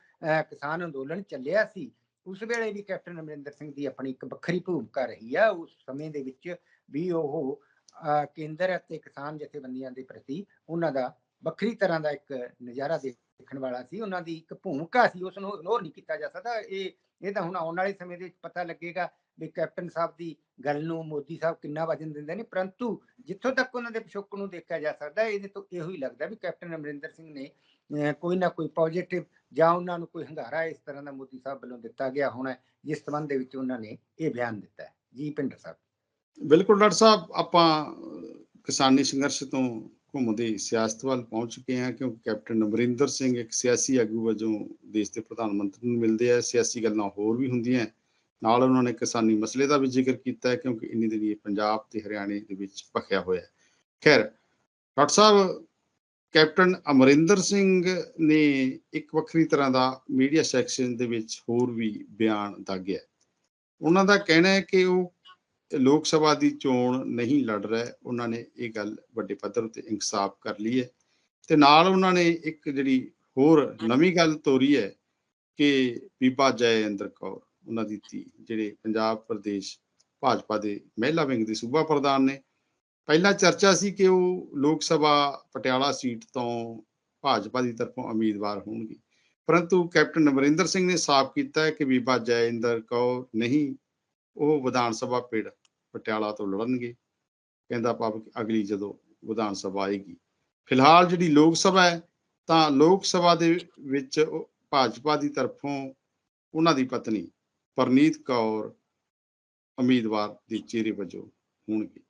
ਕਿਸਾਨ ਅੰਦੋਲਨ ਚੱਲਿਆ ਸੀ ਉਸ ਵੇਲੇ ਵੀ ਕੈਪਟਨ ਅਮਰਿੰਦਰ ਸਿੰਘ ਦੀ ਆਪਣੀ ਇੱਕ ਵੱਖਰੀ ਭੂਮਿਕਾ ਰਹੀ ਆ। ਉਸ ਸਮੇਂ ਦੇ ਵਿੱਚ ਵੀ ਉਹ ਅਹ, ਕੇਂਦਰ ਅਤੇ ਕਿਸਾਨ ਜਥੇਬੰਦੀਆਂ ਦੇ ਪ੍ਰਤੀ ਉਹਨਾਂ ਦਾ ਵੱਖਰੀ ਤਰ੍ਹਾਂ ਦਾ ਇੱਕ ਨਜ਼ਾਰਾ ਦੇਖਣ ਵਾਲਾ ਸੀ। ਉਹਨਾਂ ਦੀ ਇੱਕ ਭੂਮਿਕਾ ਸੀ ਉਸ ਨੂੰ ਇਗਨੋਰ ਨਹੀਂ ਕੀਤਾ ਜਾ ਸਕਦਾ। ਇਹ ਇਹ ਤਾਂ ਹੁਣ ਆਉਣ ਵਾਲੇ ਸਮੇਂ ਦੇ ਵਿੱਚ ਪਤਾ ਲੱਗੇਗਾ ਵੀ ਕੈਪਟਨ ਸਾਹਿਬ ਦੀ ਗੱਲ ਨੂੰ ਮੋਦੀ ਸਾਹਿਬ ਕਿੰਨਾ ਵਜਨ ਦਿੰਦੇ ਨੇ, ਪਰੰਤੂ ਜਿੱਥੋਂ ਤੱਕ ਉਹਨਾਂ ਦੇ ਪਿਛੋਕੜ ਨੂੰ ਦੇਖਿਆ ਜਾ ਸਕਦਾ, ਇਹਦੇ ਤੋਂ ਇਹੋ ਹੀ ਲੱਗਦਾ ਵੀ ਕੈਪਟਨ ਅਮਰਿੰਦਰ ਸਿੰਘ ਨੇ ਕੋਈ ਨਾ ਕੋਈ ਪੋਜ਼ਿਟਿਵ ਜਾਂ ਉਹਨਾਂ ਨੂੰ ਕੋਈ ਹੰਗਾਰਾ ਇਸ ਤਰ੍ਹਾਂ ਦਾ ਮੋਦੀ ਸਾਹਿਬ ਵੱਲੋਂ ਦਿੱਤਾ ਗਿਆ ਹੋਣਾ, ਜਿਸ ਸੰਬੰਧ ਦੇ ਵਿੱਚ ਉਹਨਾਂ ਨੇ ਇਹ ਬਿਆਨ ਦਿੱਤਾ ਹੈ। ਜੀ ਪਿੰਡਰ ਸਾਹਿਬ। ਬਿਲਕੁਲ ਡਾਕਟਰ ਸਾਹਿਬ, ਆਪਾਂ ਕਿਸਾਨੀ ਸੰਘਰਸ਼ ਤੋਂ ਘੁੰਮਦੇ ਸਿਆਸਤ ਵੱਲ ਪਹੁੰਚ ਚੁੱਕੇ ਹਾਂ, ਕਿਉਂਕਿ ਕੈਪਟਨ ਅਮਰਿੰਦਰ ਸਿੰਘ ਇੱਕ ਸਿਆਸੀ ਆਗੂ ਵਜੋਂ ਦੇਸ਼ ਦੇ ਪ੍ਰਧਾਨ ਮੰਤਰੀ ਨੂੰ ਮਿਲਦੇ ਆ। ਸਿਆਸੀ ਗੱਲਾਂ ਹੋਰ ਵੀ ਹੁੰਦੀਆਂ। ਨਾਲ ਉਹਨਾਂ ਨੇ ਕਿਸਾਨੀ ਮਸਲੇ ਦਾ ਵੀ ਜ਼ਿਕਰ ਕੀਤਾ ਹੈ, ਕਿਉਂਕਿ ਇੰਨੀ ਦਿਨ ਇਹ ਪੰਜਾਬ ਤੇ ਹਰਿਆਣੇ ਦੇ ਵਿੱਚ ਭਖਿਆ ਹੋਇਆ ਹੈ। ਖੈਰ, ਡਾਕਟਰ ਸਾਹਿਬ, ਕੈਪਟਨ ਅਮਰਿੰਦਰ ਸਿੰਘ ਨੇ ਇੱਕ ਵੱਖਰੀ ਤਰ੍ਹਾਂ ਦਾ ਮੀਡੀਆ ਸੈਕਸ਼ਨ ਦੇ ਵਿੱਚ ਹੋਰ ਵੀ ਬਿਆਨ ਦਾਗਿਆ ਉਹਨਾਂ ਦਾ ਕਹਿਣਾ ਹੈ ਕਿ ਉਹ ਲੋਕ ਸਭਾ ਦੀ ਚੋਣ ਨਹੀਂ ਲੜ ਰਿਹਾ ਉਹਨਾਂ ਨੇ ਇਹ ਗੱਲ ਵੱਡੇ ਪੱਧਰ ਤੇ ਇਨਕਸਾਫ ਕਰ ਲਈ ਹੈ ਤੇ ਨਾਲ ਉਹਨਾਂ ਨੇ ਇੱਕ ਜਿਹੜੀ ਹੋਰ ਨਵੀਂ ਗੱਲ ਤੋਰੀ ਹੈ ਕਿ ਬੀਬਾ ਜੈ ਇੰਦਰ ਕੌਰ ਉਹਨਾਂ ਦੀ ਧੀ ਜਿਹੜੇ ਪੰਜਾਬ ਪ੍ਰਦੇਸ਼ ਭਾਜਪਾ ਦੇ ਮਹਿਲਾ ਵਿੰਗ ਦੇ ਸੂਬਾ ਪ੍ਰਧਾਨ ਨੇ ਪਹਿਲਾਂ ਚਰਚਾ ਸੀ ਕਿ ਉਹ ਲੋਕ ਸਭਾ ਪਟਿਆਲਾ ਸੀਟ ਤੋਂ ਭਾਜਪਾ ਦੀ ਤਰਫੋਂ ਉਮੀਦਵਾਰ ਹੋਣਗੇ ਪਰੰਤੂ ਕੈਪਟਨ ਅਮਰਿੰਦਰ ਸਿੰਘ ਨੇ ਸਾਫ਼ ਕੀਤਾ ਹੈ ਕਿ ਬੀਬਾ ਜੈ ਇੰਦਰ ਕੌਰ ਨਹੀਂ ਉਹ ਵਿਧਾਨ ਸਭਾ ਪਿੰਡ ਪਟਿਆਲਾ ਤੋਂ ਲੜਨਗੇ। ਕਹਿੰਦਾ ਭਾਵ ਕਿ ਅਗਲੀ ਜਦੋਂ ਵਿਧਾਨ ਸਭਾ ਆਏਗੀ। ਫਿਲਹਾਲ ਜਿਹੜੀ ਲੋਕ ਸਭਾ ਹੈ, ਤਾਂ ਲੋਕ ਸਭਾ ਦੇ ਵਿੱਚ ਭਾਜਪਾ ਦੀ ਤਰਫੋਂ ਉਹਨਾਂ ਦੀ ਪਤਨੀ ਪਰਨੀਤ ਕੌਰ ਉਮੀਦਵਾਰ ਦੇ ਚਿਹਰੇ ਵਜੋਂ ਹੋਣਗੇ।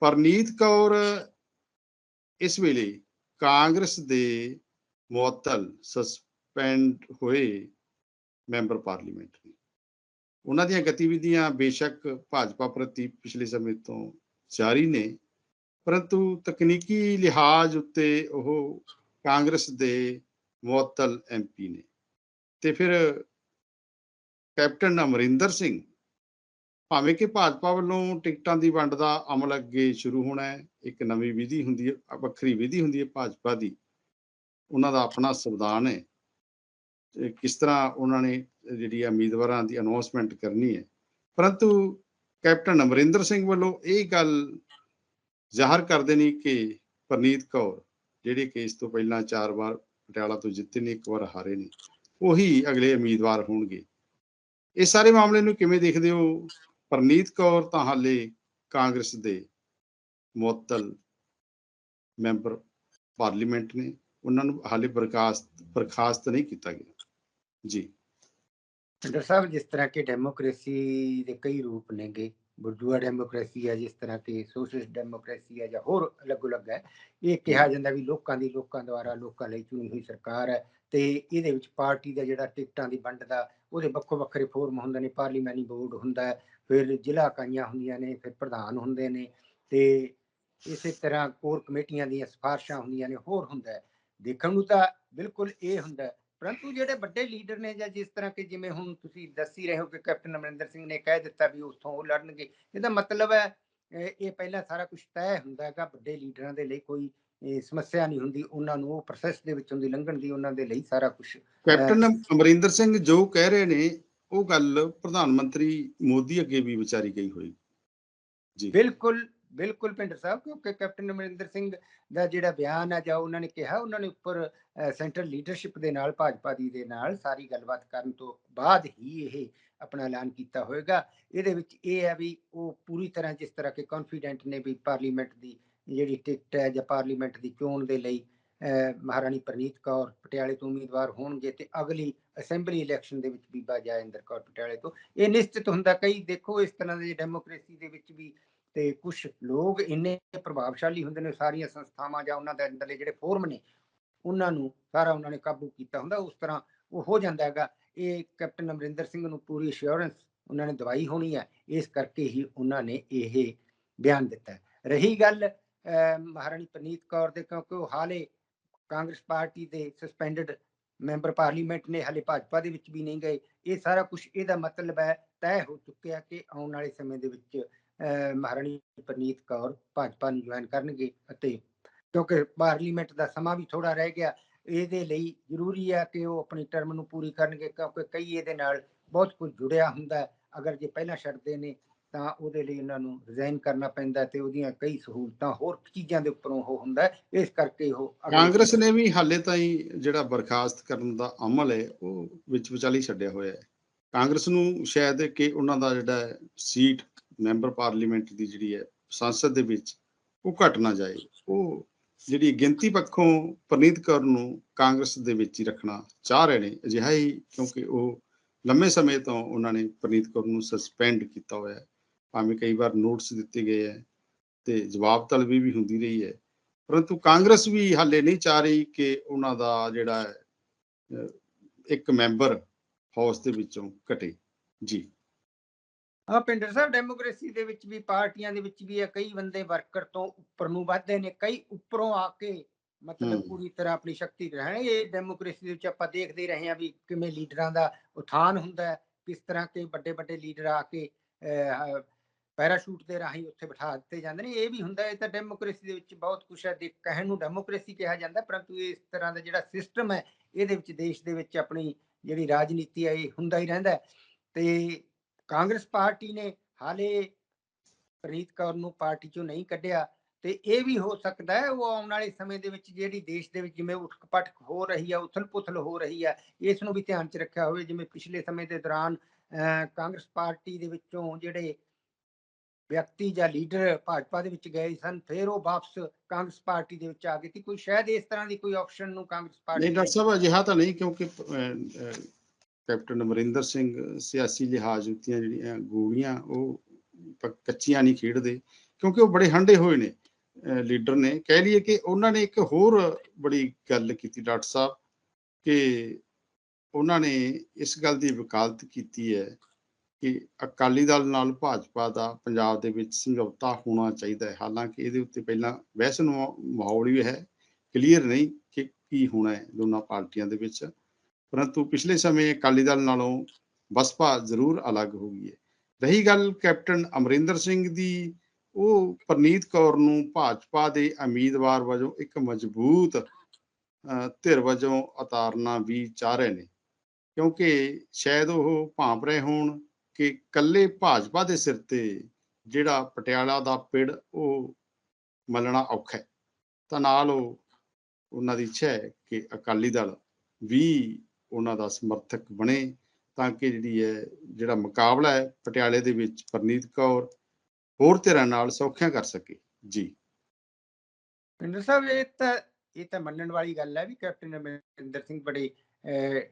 ਪਰਨੀਤ ਕੌਰ ਇਸ ਵੇਲੇ ਕਾਂਗਰਸ ਦੇ ਮੁਅੱਤਲ ਸਸਪੈਂਡ ਹੋਏ ਮੈਂਬਰ ਪਾਰਲੀਮੈਂਟ ਉਹਨਾਂ ਦੀਆਂ ਗਤੀਵਿਧੀਆਂ ਬੇਸ਼ੱਕ ਭਾਜਪਾ ਪ੍ਰਤੀ ਪਿਛਲੇ ਸਮੇਂ ਤੋਂ ਜਾਰੀ ਨੇ, ਪਰੰਤੂ ਤਕਨੀਕੀ ਲਿਹਾਜ਼ ਉੱਤੇ ਉਹ ਕਾਂਗਰਸ ਦੇ ਮੁਅੱਤਲ ਐਮਪੀ ਨੇ। ਤੇ ਫਿਰ ਕੈਪਟਨ ਅਮਰਿੰਦਰ ਸਿੰਘ, ਭਾਵੇਂ ਕਿ ਭਾਜਪਾ ਵੱਲੋਂ ਟਿਕਟਾਂ ਦੀ ਵੰਡ ਦਾ ਅਮਲ ਅੱਗੇ ਸ਼ੁਰੂ ਹੋਣਾ ਹੈ, ਇੱਕ ਨਵੀਂ ਵਿਧੀ ਹੁੰਦੀ ਹੈ, ਵੱਖਰੀ ਵਿਧੀ ਹੁੰਦੀ ਹੈ ਭਾਜਪਾ ਦੀ, ਉਹਨਾਂ ਦਾ ਆਪਣਾ ਸੰਵਿਧਾਨ ਹੈ। ਕਿਸ ਤਰ੍ਹਾਂ ਉਹਨਾਂ ਨੇ ਜਿਹੜੀ ਆ ਉਮੀਦਵਾਰਾਂ ਦੀ ਅਨਾਉਂਸਮੈਂਟ ਕਰਨੀ ਹੈ। ਪਰੰਤੂ ਕੈਪਟਨ ਅਮਰਿੰਦਰ ਸਿੰਘ ਵੱਲੋਂ ਇਹ ਗੱਲ ਜ਼ਾਹਰ ਕਰਦੇ ਨੇ ਕਿ ਪਰਨੀਤ ਕੌਰ, ਜਿਹੜੇ ਕਿ ਇਸ ਤੋਂ ਪਹਿਲਾਂ ਚਾਰ ਵਾਰ ਪਟਿਆਲਾ ਤੋਂ ਜਿੱਤੇ ਨੇ, ਇੱਕ ਵਾਰ ਹਾਰੇ ਨੇ, ਉਹੀ ਅਗਲੇ ਉਮੀਦਵਾਰ ਹੋਣਗੇ। ਇਹ ਸਾਰੇ ਮਾਮਲੇ ਨੂੰ ਕਿਵੇਂ ਦੇਖਦੇ ਹੋ? ਪਰਨੀਤ ਕੌਰ ਤਾਂ ਹਾਲੇ ਕਾਂਗਰਸ ਦੇ ਮੁਅੱਤਲ ਮੈਂਬਰ ਪਾਰਲੀਮੈਂਟ ਨੇ, ਉਹਨਾਂ ਨੂੰ ਹਾਲੇ ਬਰਖਾਸਤ ਬਰਖਾਸਤ ਨਹੀਂ ਕੀਤਾ ਗਿਆ। ਜੀ। ਡਾਕਟਰ ਸਾਹਿਬ ਜਿਸ ਤਰ੍ਹਾਂ ਕਿ ਡੈਮੋਕ੍ਰੇਸੀ ਦੇ ਕਈ ਰੂਪ ਨੇਗੇ ਬੁਰਜੂਆ ਡੈਮੋਕ੍ਰੇਸੀ ਹੈ ਜਿਸ ਤਰ੍ਹਾਂ ਕਿ ਸੋਸ਼ਲਿਸਟ ਡੈਮੋਕ੍ਰੇਸੀ ਹੈ ਜਾਂ ਹੋਰ ਅਲੱਗ-ਅਲੱਗ ਹੈ ਇਹ ਕਿਹਾ ਜਾਂਦਾ ਵੀ ਲੋਕਾਂ ਦੀ ਲੋਕਾਂ ਦੁਆਰਾ ਲੋਕਾਂ ਲਈ ਚੁਣੀ ਹੋਈ ਸਰਕਾਰ ਹੈ ਤੇ ਇਹਦੇ ਵਿੱਚ ਪਾਰਟੀ ਦਾ ਜਿਹੜਾ ਟਿਕਟਾਂ ਦੀ ਵੰਡ ਦਾ ਉਹਦੇ ਵੱਖੋ ਵੱਖਰੇ ਫੋਰਮ ਹੁੰਦੇ ਨੇ ਪਾਰਲੀਮੈਂਰੀ ਬੋਰਡ ਹੁੰਦਾ ਹੈ ਫਿਰ ਜ਼ਿਲ੍ਹਾ ਇਕਾਈਆਂ ਹੁੰਦੀਆਂ ਨੇ ਫਿਰ ਪ੍ਰਧਾਨ ਹੁੰਦੇ ਨੇ ਤੇ ਇਸੇ ਤਰ੍ਹਾਂ ਕੋਰ ਕਮੇਟੀਆਂ ਦੀਆਂ ਸਿਫਾਰਸ਼ਾਂ ਹੁੰਦੀਆਂ ਨੇ ਹੋਰ ਹੁੰਦਾ। ਹੈ ਦੇਖਣ ਨੂੰ ਤਾਂ ਬਿਲਕੁਲ ਇਹ ਹੁੰਦਾ ਹੈ ਪਰੰਤੂ ਜਿਹੜੇ ਵੱਡੇ ਲੀਡਰ ਨੇ ਜਾਂ ਜਿਸ ਤਰ੍ਹਾਂ ਕਿ ਜਿਵੇਂ ਹੁਣ ਤੁਸੀਂ ਦੱਸੀ ਰਹੇ ਹੋ ਕਿ ਕੈਪਟਨ ਅਮਰਿੰਦਰ ਸਿੰਘ ਨੇ ਕਹਿ ਦਿੱਤਾ ਵੀ ਉੱਥੋਂ ਉਹ ਲੜਨਗੇ ਇਹਦਾ ਮਤਲਬ ਹੈ ਇਹ ਪਹਿਲਾਂ ਸਾਰਾ ਕੁਝ ਤੈਅ ਹੁੰਦਾ ਹੈਗਾ ਵੱਡੇ ਲੀਡਰਾਂ ਦੇ ਲਈ ਕੋਈ ਸਮੱਸਿਆ ਨਹੀਂ ਹੁੰਦੀ ਉਹਨਾਂ ਨੂੰ ਉਹ ਪ੍ਰੋਸੈਸ ਦੇ ਵਿੱਚੋਂ ਦੀ ਲੰਘਣ ਦੀ ਉਹਨਾਂ ਦੇ ਲਈ ਸਾਰਾ ਕੁਝ ਕੈਪਟਨ ਅਮਰਿੰਦਰ ਸਿੰਘ ਜੋ ਕਹਿ ਰਹੇ ਨੇ ਉਹ ਗੱਲ ਪ੍ਰਧਾਨ ਮੰਤਰੀ ਮੋਦੀ ਅੱਗੇ ਵੀ ਵਿਚਾਰੀ ਗਈ ਹੋਈ। ਜੀ। ਬਿਲਕੁਲ ਬਿਲਕੁਲ ਪਿੰਡਰ ਸਾਹਿਬ, ਕਿਉਂਕਿ ਕੈਪਟਨ ਅਮਰਿੰਦਰ ਸਿੰਘ ਦਾ ਜਿਹੜਾ ਬਿਆਨ ਆ ਜਾਂ ਉਹਨਾਂ ਨੇ ਕਿਹਾ, ਉਹਨਾਂ ਨੇ ਉੱਪਰ ਸੈਂਟਰਲ ਲੀਡਰਸ਼ਿਪ ਦੇ ਨਾਲ, ਭਾਜਪਾ ਦੀ ਦੇ ਨਾਲ ਸਾਰੀ ਗੱਲਬਾਤ ਕਰਨ ਤੋਂ ਬਾਅਦ ਹੀ ਇਹ ਆਪਣਾ ਐਲਾਨ ਕੀਤਾ ਹੋਵੇਗਾ ਇਹਦੇ ਵਿੱਚ ਇਹ ਹੈ ਵੀ ਉਹ ਪੂਰੀ ਤਰ੍ਹਾਂ ਜਿਸ ਤਰ੍ਹਾਂ ਕਿ ਕੌਨਫੀਡੈਂਟ ਨੇ ਵੀ ਪਾਰਲੀਮੈਂਟ ਦੀ ਜਿਹੜੀ ਟਿਕਟ ਹੈ ਜਾਂ ਪਾਰਲੀਮੈਂਟ ਦੀ ਚੋਣ ਦੇ ਲਈ ਮਹਾਰਾਣੀ ਪ੍ਰਨੀਤ ਕੌਰ ਪਟਿਆਲੇ ਤੋਂ ਉਮੀਦਵਾਰ ਹੋਣਗੇ ਤੇ ਅਗਲੀ ਅਸੈਂਬਲੀ ਇਲੈਕਸ਼ਨ ਦੇ ਵਿੱਚ ਬੀਬਾ ਜੈਇੰਦਰ ਕੌਰ ਪਟਿਆਲੇ ਤੋਂ। ਇਹ ਨਿਸ਼ਚਿਤ ਹੁੰਦਾ ਕਈ ਦੇਖੋ, ਇਸ ਤਰ੍ਹਾਂ ਦੇ ਡੈਮੋਕ੍ਰੇਸੀ ਦੇ ਵਿੱਚ ਵੀ ਤੇ ਕੁਝ ਲੋਕ ਇੰਨੇ ਪ੍ਰਭਾਵਸ਼ਾਲੀ ਹੁੰਦੇ ਨੇ ਸਾਰੀਆਂ ਸੰਸਥਾਵਾਂ ਜਾਂ ਉਹਨਾਂ ਦੇ ਅੰਦਰਲੇ ਜਿਹੜੇ ਫੋਰਮ ਨੇ, ਉਹਨਾਂ ਨੂੰ ਸਾਰਾ ਉਹਨਾਂ ਨੇ ਕਾਬੂ ਕੀਤਾ ਹੁੰਦਾ, ਉਸ ਤਰ੍ਹਾਂ ਉਹ ਹੋ ਜਾਂਦਾ ਹੈਗਾ। ਇਹ ਕੈਪਟਨ ਅਮਰਿੰਦਰ ਸਿੰਘ ਨੂੰ ਪੂਰੀ ਅਸ਼ੋਰੈਂਸ ਉਹਨਾਂ ਨੇ ਦਵਾਈ ਹੋਣੀ ਹੈ, ਇਸ ਕਰਕੇ ਹੀ ਉਹਨਾਂ ਨੇ ਇਹ ਬਿਆਨ ਦਿੱਤਾ ਰਹੀ ਗੱਲ ਮਹਾਰਾਣੀ ਪ੍ਰਨੀਤ ਕੌਰ ਦੇ, ਕਿਉਂਕਿ ਉਹ ਹਾਲੇ ਕਾਂਗਰਸ ਪਾਰਟੀ ਦੇ ਸਸਪੈਂਡਡ ਮੈਂਬਰ ਪਾਰਲੀਮੈਂਟ ਨੇ, ਹਾਲੇ ਭਾਜਪਾ ਦੇ ਵਿੱਚ ਵੀ ਨਹੀਂ ਗਏ। ਇਹ ਸਾਰਾ ਕੁਝ ਇਹਦਾ ਮਤਲਬ ਹੈ, ਤੈਅ ਹੋ ਚੁੱਕਿਆ ਕਿ ਆਉਣ ਵਾਲੇ ਸਮੇਂ ਦੇ ਵਿੱਚ ਮਹਾਰਾਣੀ ਪਰਨੀਤ ਕੌਰ ਭਾਜਪਾ ਨੂੰ ਜੁਆਇਨ ਕਰਨਗੇ ਅਤੇ ਕਿਉਂਕਿ ਪਾਰਲੀਮੈਂਟ ਦਾ ਸਮਾਂ ਵੀ ਥੋੜਾ ਰਹਿ ਗਿਆ, ਇਹਦੇ ਲਈ ਜ਼ਰੂਰੀ ਹੈ ਕਿ ਉਹ ਆਪਣੀ ਟਰਮ ਨੂੰ ਪੂਰੀ ਕਰਨਗੇ ਕਿਉਂਕਿ ਕਈ ਇਹਦੇ ਨਾਲ ਬਹੁਤ ਕੁਝ ਜੁੜਿਆ ਹੁੰਦਾ ਅਗਰ ਜੇ ਪਹਿਲਾਂ ਛੱਡਦੇ ਨੇ ਤਾਂ ਉਹਦੇ ਲਈ ਉਹਨਾਂ ਨੂੰ ਰਿਜ਼ਾਈਨ ਕਰਨਾ ਪੈਂਦਾ ਤੇ ਉਹਦੀਆਂ ਕਈ ਸਹੂਲਤਾਂ ਹੋਰ ਚੀਜ਼ਾਂ ਦੇ ਉੱਪਰੋਂ ਉਹ ਹੁੰਦਾ ਇਸ ਕਰਕੇ ਉਹ ਕਾਂਗਰਸ ਨੇ ਵੀ ਹਾਲੇ ਤਾਈਂ ਜਿਹੜਾ ਬਰਖਾਸਤ ਕਰਨ ਦਾ ਅਮਲ ਹੈ, ਉਹ ਵਿੱਚ ਵਿਚਾਲੇ ਛੱਡਿਆ ਹੋਇਆ ਹੈ। ਕਾਂਗਰਸ ਨੂੰ ਸ਼ਾਇਦ ਕਿ ਉਹਨਾਂ ਦਾ ਜਿਹੜਾ ਸੀਟ ਮੈਂਬਰ ਪਾਰਲੀਮੈਂਟ ਦੀ ਜਿਹੜੀ ਹੈ ਸੰਸਦ ਦੇ ਵਿੱਚ ਉਹ ਘਟ ਨਾ ਜਾਏ। ਉਹ ਜਿਹੜੀ ਗਿਣਤੀ ਪੱਖੋਂ ਪ੍ਰਨੀਤ ਕੌਰ ਨੂੰ ਕਾਂਗਰਸ ਦੇ ਵਿੱਚ ਹੀ ਰੱਖਣਾ ਚਾਹ ਰਹੇ ਨੇ ਅਜਿਹਾ ਹੀ ਕਿਉਂਕਿ ਉਹ ਲੰਮੇ ਸਮੇਂ ਤੋਂ ਉਹਨਾਂ ਨੇ ਪ੍ਰਨੀਤ ਕੌਰ ਨੂੰ ਸਸਪੈਂਡ ਕੀਤਾ ਹੋਇਆ ਹੈ। ਭਾਵੇਂ ਕਈ ਵਾਰ ਨੋਟਿਸ ਦਿੱਤੇ ਗਏ ਹੈ ਤੇ ਜਵਾਬ ਤਲਬੀ ਵੀ ਹੁੰਦੀ ਰਹੀ ਹੈ। ਪਰੰਤੂ ਕਾਂਗਰਸ ਵੀ ਹਾਲੇ ਨਹੀਂ ਚਾਹ ਰਹੀ ਕਿ ਉਹਨਾਂ ਦਾ ਜਿਹੜਾ ਹੈ, ਇੱਕ ਮੈਂਬਰ ਹਾਊਸ ਦੇ ਵਿੱਚੋਂ ਘਟੇ। ਜੀ। ਹਾਂ ਪਿੰਡਰ ਸਾਹਿਬ ਡੈਮੋਕ੍ਰੇਸੀ ਦੇ ਵਿੱਚ ਵੀ ਪਾਰਟੀਆਂ ਦੇ ਵਿੱਚ ਵੀ ਇਹ ਕਈ ਬੰਦੇ ਵਰਕਰ ਤੋਂ ਉੱਪਰ ਨੂੰ ਵੱਧਦੇ ਨੇ ਕਈ ਉੱਪਰੋਂ ਆ ਕੇ ਮਤਲਬ। ਪੂਰੀ ਤਰ੍ਹਾਂ ਆਪਣੀ ਸ਼ਕਤੀ ਰਹਿਣ ਇਹ ਡੈਮੋਕ੍ਰੇਸੀ ਦੇ ਵਿੱਚ ਆਪਾਂ ਦੇਖਦੇ ਰਹੇ ਹਾਂ ਵੀ ਕਿਵੇਂ ਲੀਡਰਾਂ ਦਾ ਉਥਾਨ ਹੁੰਦਾ ਹੈ ਕਿਸ ਤਰ੍ਹਾਂ ਕੇ ਵੱਡੇ ਵੱਡੇ ਲੀਡਰ ਆ ਕੇ ਪੈਰਾਸ਼ੂਟ ਦੇ ਰਾਹੀਂ ਉੱਥੇ ਬਿਠਾ ਦਿੱਤੇ ਜਾਂਦੇ ਨੇ। ਇਹ ਵੀ ਹੁੰਦਾ ਹੈ ਇਹ ਤਾਂ ਡੈਮੋਕ੍ਰੇਸੀ ਦੇ ਵਿੱਚ ਬਹੁਤ ਕੁਝ ਹੈ ਦੇ ਕਹਿਣ ਨੂੰ ਡੈਮੋਕ੍ਰੇਸੀ ਕਿਹਾ ਜਾਂਦਾ ਪਰੰਤੂ ਇਸ ਤਰ੍ਹਾਂ ਦਾ ਜਿਹੜਾ ਸਿਸਟਮ ਹੈ ਇਹਦੇ ਵਿੱਚ ਦੇਸ਼ ਦੇ ਵਿੱਚ ਆਪਣੀ ਜਿਹੜੀ ਰਾਜਨੀਤੀ ਹੈ ਇਹ ਹੁੰਦਾ ਹੀ ਰਹਿੰਦਾ ਤੇ ਕਾਂਗਰਸ ਪਾਰਟੀ ਨੇ ਹਾਲੇ ਪ੍ਰੀਤ ਕੌਰ ਨੂੰ ਪਾਰਟੀ ਚੋਂ ਨਹੀਂ ਕੱਢਿਆ ਤੇ ਇਹ ਵੀ ਹੋ ਸਕਦਾ ਹੈ ਉਹ ਆਉਣ ਵਾਲੇ ਸਮੇਂ ਦੇ ਵਿੱਚ ਜਿਹੜੀ ਦੇਸ਼ ਦੇ ਵਿੱਚ ਜਿਵੇਂ ਉਠਕ ਪਟਕ ਹੋ ਰਹੀ ਹੈ ਉਥਲ ਪੁਥਲ ਹੋ ਰਹੀ ਹੈ ਇਸ ਨੂੰ ਵੀ ਧਿਆਨ 'ਚ ਰੱਖਿਆ ਹੋਵੇ ਜਿਵੇਂ ਪਿਛਲੇ ਸਮੇਂ ਦੇ ਦੌਰਾਨ ਕਾਂਗਰਸ ਪਾਰਟੀ ਦੇ ਵਿੱਚੋਂ ਜਿਹੜੇ ਵਿਅਕਤੀ ਜਾਂ ਲੀਡਰ ਭਾਜਪਾ ਦੇ ਵਿੱਚ ਗਏ ਸਨ ਫਿਰ ਉਹ ਵਾਪਸ ਕਾਂਗਰਸ ਪਾਰਟੀ ਦੇ ਵਿੱਚ ਆ ਗਏ ਸੀ। ਕੋਈ ਸ਼ਾਇਦ ਇਸ ਤਰ੍ਹਾਂ ਦੀ ਕੋਈ ਆਪਸ਼ਨ ਨੂੰ ਕਾਂਗਰਸ ਪਾਰਟੀ ਨਹੀਂ ਡਾਕਟਰ ਸਾਹਿਬ ਅਜਿਹਾ ਤਾਂ ਨਹੀਂ ਕਿਉਂਕਿ ਕੈਪਟਨ ਅਮਰਿੰਦਰ ਸਿੰਘ ਸਿਆਸੀ ਲਿਹਾਜ਼ ਉੱਤੀਆਂ ਜਿਹੜੀਆਂ ਗੋਲੀਆਂ, ਉਹ ਪ- ਕੱਚੀਆਂ ਨਹੀਂ ਖੇਡਦੇ, ਕਿਉਂਕਿ ਉਹ ਬੜੇ ਹੰਡੇ ਹੋਏ ਨੇ ਲੀਡਰ ਨੇ। ਕਹਿ ਲਈਏ ਕਿ ਉਹਨਾਂ ਨੇ ਇੱਕ ਹੋਰ ਬੜੀ ਗੱਲ ਕੀਤੀ, ਡਾਕਟਰ ਸਾਹਿਬ, ਕਿ ਉਹਨਾਂ ਨੇ ਇਸ ਗੱਲ ਦੀ ਵਕਾਲਤ ਕੀਤੀ ਹੈ ਕਿ ਅਕਾਲੀ ਦਲ ਨਾਲ ਭਾਜਪਾ ਦਾ ਪੰਜਾਬ ਦੇ ਵਿੱਚ ਸਮਝੌਤਾ ਹੋਣਾ ਚਾਹੀਦਾ ਹੈ। ਹਾਲਾਂਕਿ ਇਹਦੇ ਉੱਤੇ ਪਹਿਲਾਂ ਬਹਿਸ ਨੂੰ ਮਾਹੌਲ ਵੀ ਹੈ, ਕਲੀਅਰ ਨਹੀਂ ਕਿ ਕੀ ਹੋਣਾ ਹੈ ਦੋਨਾਂ ਪਾਰਟੀਆਂ ਦੇ ਵਿੱਚ। ਪਰੰਤੂ ਪਿਛਲੇ ਸਮੇਂ ਅਕਾਲੀ ਦਲ ਨਾਲੋਂ ਬਸਪਾ ਜ਼ਰੂਰ ਅਲੱਗ ਹੋ ਗਈ ਹੈ। ਰਹੀ ਗੱਲ ਕੈਪਟਨ ਅਮਰਿੰਦਰ ਸਿੰਘ ਦੀ, ਉਹ ਪ੍ਰਨੀਤ ਕੌਰ ਨੂੰ ਭਾਜਪਾ ਦੇ ਉਮੀਦਵਾਰ ਵਜੋਂ ਇੱਕ ਮਜ਼ਬੂਤ ਧਿਰ ਵਜੋਂ ਉਤਾਰਨਾ ਵੀ ਚਾਹ ਰਹੇ ਨੇ। ਕਿਉਂਕਿ ਸ਼ਾਇਦ ਉਹ ਭਾਂਪ ਰਹੇ ਹੋਣ ਕਿ ਕੱਲੇ ਭਾਜਪਾ ਦੇ ਸਿਰ ਤੇ ਜਿਹੜਾ ਪਟਿਆਲਾ ਦਾ ਪਿੜ, ਉਹ ਮਲਣਾ ਔਖਾ ਹੈ। ਤਾਂ ਨਾਲ ਉਹ, ਉਹਨਾਂ ਦੀ ਇੱਛਾ ਹੈ ਕਿ ਅਕਾਲੀ ਦਲ ਵੀ ਉਹਨਾਂ ਦਾ ਸਮਰਥਕ ਬਣੇ ਤਾਂ ਕਿ ਜਿਹੜੀ ਹੈ ਜਿਹੜਾ ਮੁਕਾਬਲਾ ਹੈ ਪਟਿਆਲੇ ਦੇ ਵਿੱਚ ਪ੍ਰਨੀਤ ਕੌਰ ਹੋਰ ਧਿਰਾਂ ਨਾਲ ਸੌਖਿਆਂ ਕਰ ਸਕੇ। ਜੀ। ਪਿੰਡਰ ਸਾਹਿਬ ਇਹ ਤਾਂ ਇਹ ਤਾਂ ਮੰਨਣ ਵਾਲੀ ਗੱਲ ਹੈ ਵੀ ਕੈਪਟਨ ਅਮਰਿੰਦਰ ਸਿੰਘ ਬੜੇ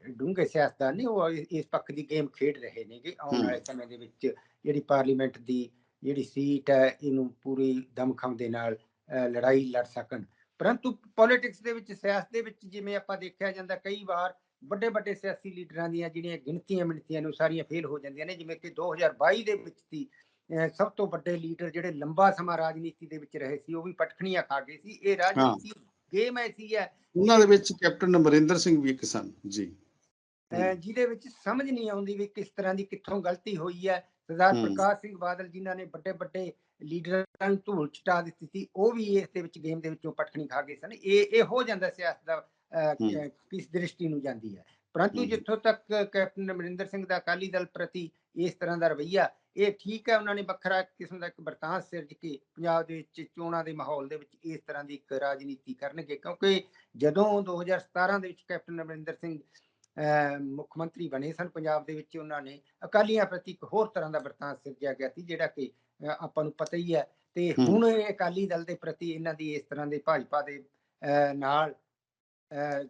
ਡੂੰਘੇ ਸਿਆਸਤਦਾਨ ਨੇ ਉਹ ਇਸ- ਪੱਖ ਦੀ ਗੇਮ ਖੇਡ ਰਹੇ ਨੇਗੇ ਆਉਣ ਹਮ। ਵਾਲੇ ਸਮੇਂ ਦੇ ਵਿੱਚ। ਜਿਹੜੀ ਪਾਰਲੀਮੈਂਟ ਦੀ ਜਿਹੜੀ ਸੀਟ ਹੈ ਇਹਨੂੰ ਪੂਰੀ ਦਮਖਮ ਦੇ ਨਾਲ ਲੜਾਈ ਲੜ ਸਕਣ। ਪਰੰਤੂ ਪੋਲਿਟਿਕਸ ਦੇ ਵਿੱਚ ਸਿਆਸਤ ਦੇ ਵਿੱਚ ਜਿਵੇਂ ਆਪਾਂ ਦੇਖਿਆ ਜਾਂਦਾ ਕਈ ਵਾਰ ਵੱਡੇ ਵੱਡੇ ਸਿਆਸੀ ਲੀਡਰਾਂ ਦੀਆਂ ਜਿਹੜੀਆਂ ਗਿਣਤੀਆਂ ਮਿਣਤੀਆਂ ਨੇ ਸਾਰੀਆਂ ਫੇਲ ਹੋ ਜਾਂਦੀਆਂ ਨੇ ਜਿਵੇਂ ਕਿ 2022 ਦੇ ਵਿੱਚ ਦੀ ਸਭ ਤੋਂ ਵੱਡੇ ਲੀਡਰ ਜਿਹੜੇ ਲੰਬਾ ਸਮਾਂ ਰਾਜਨੀਤੀ ਦੇ ਵਿੱਚ ਰਹੇ ਸੀ ਉਹ ਵੀ ਪਟਖਣੀਆਂ ਖਾ ਗਏ ਸੀ। ਇਹ ਰਾਜਨੀਤੀ ਗੇਮ ਐਸੀ ਹੈ ਉਹਨਾਂ ਦੇ ਵਿੱਚ ਕੈਪਟਨ ਅਮਰਿੰਦਰ ਸਿੰਘ ਵੀ ਇੱਕ ਸਨ ਜੀ। ਜਿਹਦੇ ਵਿੱਚ ਸਮਝ ਨਹੀਂ ਆਉਂਦੀ ਵੀ ਕਿਸ ਤਰ੍ਹਾਂ ਦੀ ਕਿੱਥੋਂ ਗਲਤੀ ਹੋਈ ਹੈ। ਸਰਦਾਰ। ਪ੍ਰਕਾਸ਼ ਸਿੰਘ ਬਾਦਲ ਜਿਨ੍ਹਾਂ ਨੇ ਵੱਡੇ ਵੱਡੇ ਲੀਡਰਾਂ ਨੂੰ ਧੂਲ ਚਟਾ ਦਿੱਤੀ ਸੀ ਉਹ ਵੀ ਇਸ ਦੇ ਵਿੱਚ ਗੇਮ ਦੇ ਵਿੱਚੋਂ ਪਟਖਣੀ ਖਾ ਗਏ ਸਨ। ਇਹ ਇਹ ਹੋ ਜਾਂਦਾ ਸਿਆਸਤ ਦਾ ਕਿਸ ਦ੍ਰਿਸ਼ਟੀ ਨੂੰ ਜਾਂਦੀ ਹੈ ਪਰੰਤੂ। ਜਿੱਥੋਂ ਤੱਕ ਕੈਪਟਨ ਅਮਰਿੰਦਰ ਸਿੰਘ ਦਾ ਅਕਾਲੀ ਦਲ ਪ੍ਰਤੀ ਇਸ ਤਰ੍ਹਾਂ ਦਾ ਰਵੱਈਆ ਇਹ ਠੀਕ ਹੈ ਉਹਨਾਂ ਨੇ ਵੱਖਰਾ ਕਿਸਮ ਦਾ ਇੱਕ ਵਰਤਾਂਤ ਸਿਰਜ ਕੇ ਪੰਜਾਬ ਦੇ ਵਿੱਚ ਚੋਣਾਂ ਦੇ ਮਾਹੌਲ ਦੇ ਵਿੱਚ ਇਸ ਤਰ੍ਹਾਂ ਦੀ ਇੱਕ ਰਾਜਨੀਤੀ ਕਰਨਗੇ ਕਿਉਂਕਿ ਜਦੋਂ 2017 ਦੇ ਵਿੱਚ ਕੈਪਟਨ ਅਮਰਿੰਦਰ ਸਿੰਘ ਮੁੱਖ ਮੰਤਰੀ ਬਣੇ ਸਨ ਪੰਜਾਬ ਦੇ ਵਿੱਚ ਉਹਨਾਂ ਨੇ ਅਕਾਲੀਆਂ ਪ੍ਰਤੀ ਇੱਕ ਹੋਰ ਤਰ੍ਹਾਂ ਦਾ ਵਰਤਾਂਤ ਸਿਰਜਿਆ ਗਿਆ ਸੀ ਜਿਹੜਾ ਕਿ ਆਪਾਂ ਨੂੰ ਪਤਾ ਹੀ ਹੈ ਤੇ। ਹੁਣ ਇਹ ਅਕਾਲੀ ਦਲ ਦੇ ਪ੍ਰਤੀ ਇਹਨਾਂ ਦੀ ਇਸ ਤਰ੍ਹਾਂ ਦੇ ਭਾਜਪਾ ਦੇ ਨਾਲ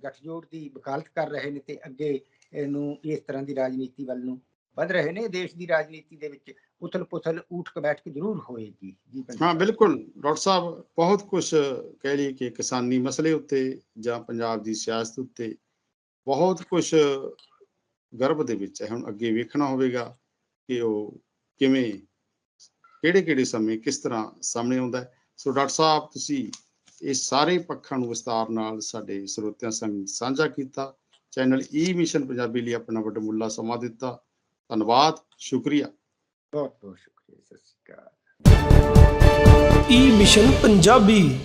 ਗਠਜੋੜ ਦੀ ਵਕਾਲਤ ਕਰ ਰਹੇ ਨੇ ਤੇ ਅੱਗੇ ਇਹਨੂੰ ਇਸ ਤਰ੍ਹਾਂ ਦੀ ਰਾਜਨੀਤੀ ਵੱਲ ਨੂੰ ਵਧ ਰਹੇ ਨੇ, ਦੇਸ਼ ਦੀ ਰਾਜਨੀਤੀ ਦੇ ਵਿੱਚ ਉਥਲ ਪੁਥਲ ਊਠਕ ਬੈਠਕ ਜ਼ਰੂਰ ਹੋਏਗੀ। ਹਾਂ, ਬਿਲਕੁਲ। ਡਾਕਟਰ ਸਾਹਿਬ, ਬਹੁਤ ਕੁਝ ਕਹਿ ਲਈਏ ਕਿ ਕਿਸਾਨੀ ਮਸਲੇ ਉੱਤੇ ਜਾਂ ਪੰਜਾਬ ਦੀ ਸਿਆਸਤ ਉੱਤੇ ਬਹੁਤ ਕੁਝ ਗਰਭ ਦੇ ਵਿੱਚ ਹੈ। ਹੁਣ ਅੱਗੇ ਵੇਖਣਾ ਹੋਵੇਗਾ ਕਿ ਉਹ ਕਿਵੇਂ ਕਿਹੜੇ ਕਿਹੜੇ ਸਮੇਂ ਕਿਸ ਤਰ੍ਹਾਂ ਸਾਹਮਣੇ ਆਉਂਦਾ ਹੈ। ਸੋ ਡਾਕਟਰ ਸਾਹਿਬ, ਤੁਸੀਂ ਇਹ ਸਾਰੇ ਪੱਖਾਂ ਨੂੰ ਵਿਸਤਾਰ ਨਾਲ ਸਾਡੇ ਸਰੋਤਿਆਂ ਸੰਗ ਸਾਂਝਾ ਕੀਤਾ। ਚੈਨਲ ਈ ਮਿਸ਼ਨ ਪੰਜਾਬੀ ਲਈ ਆਪਣਾ ਵੱਡਮੁੱਲਾ ਸਮਾਂ ਦਿੱਤਾ। ਧੰਨਵਾਦ ਸ਼ੁਕਰੀਆ। ਬਹੁਤ ਬਹੁਤ ਸ਼ੁਕਰੀਆ ਸਤਿ ਸ਼੍ਰੀ ਅਕਾਲ। ਈ ਮਿਸ਼ਨ ਪੰਜਾਬੀ।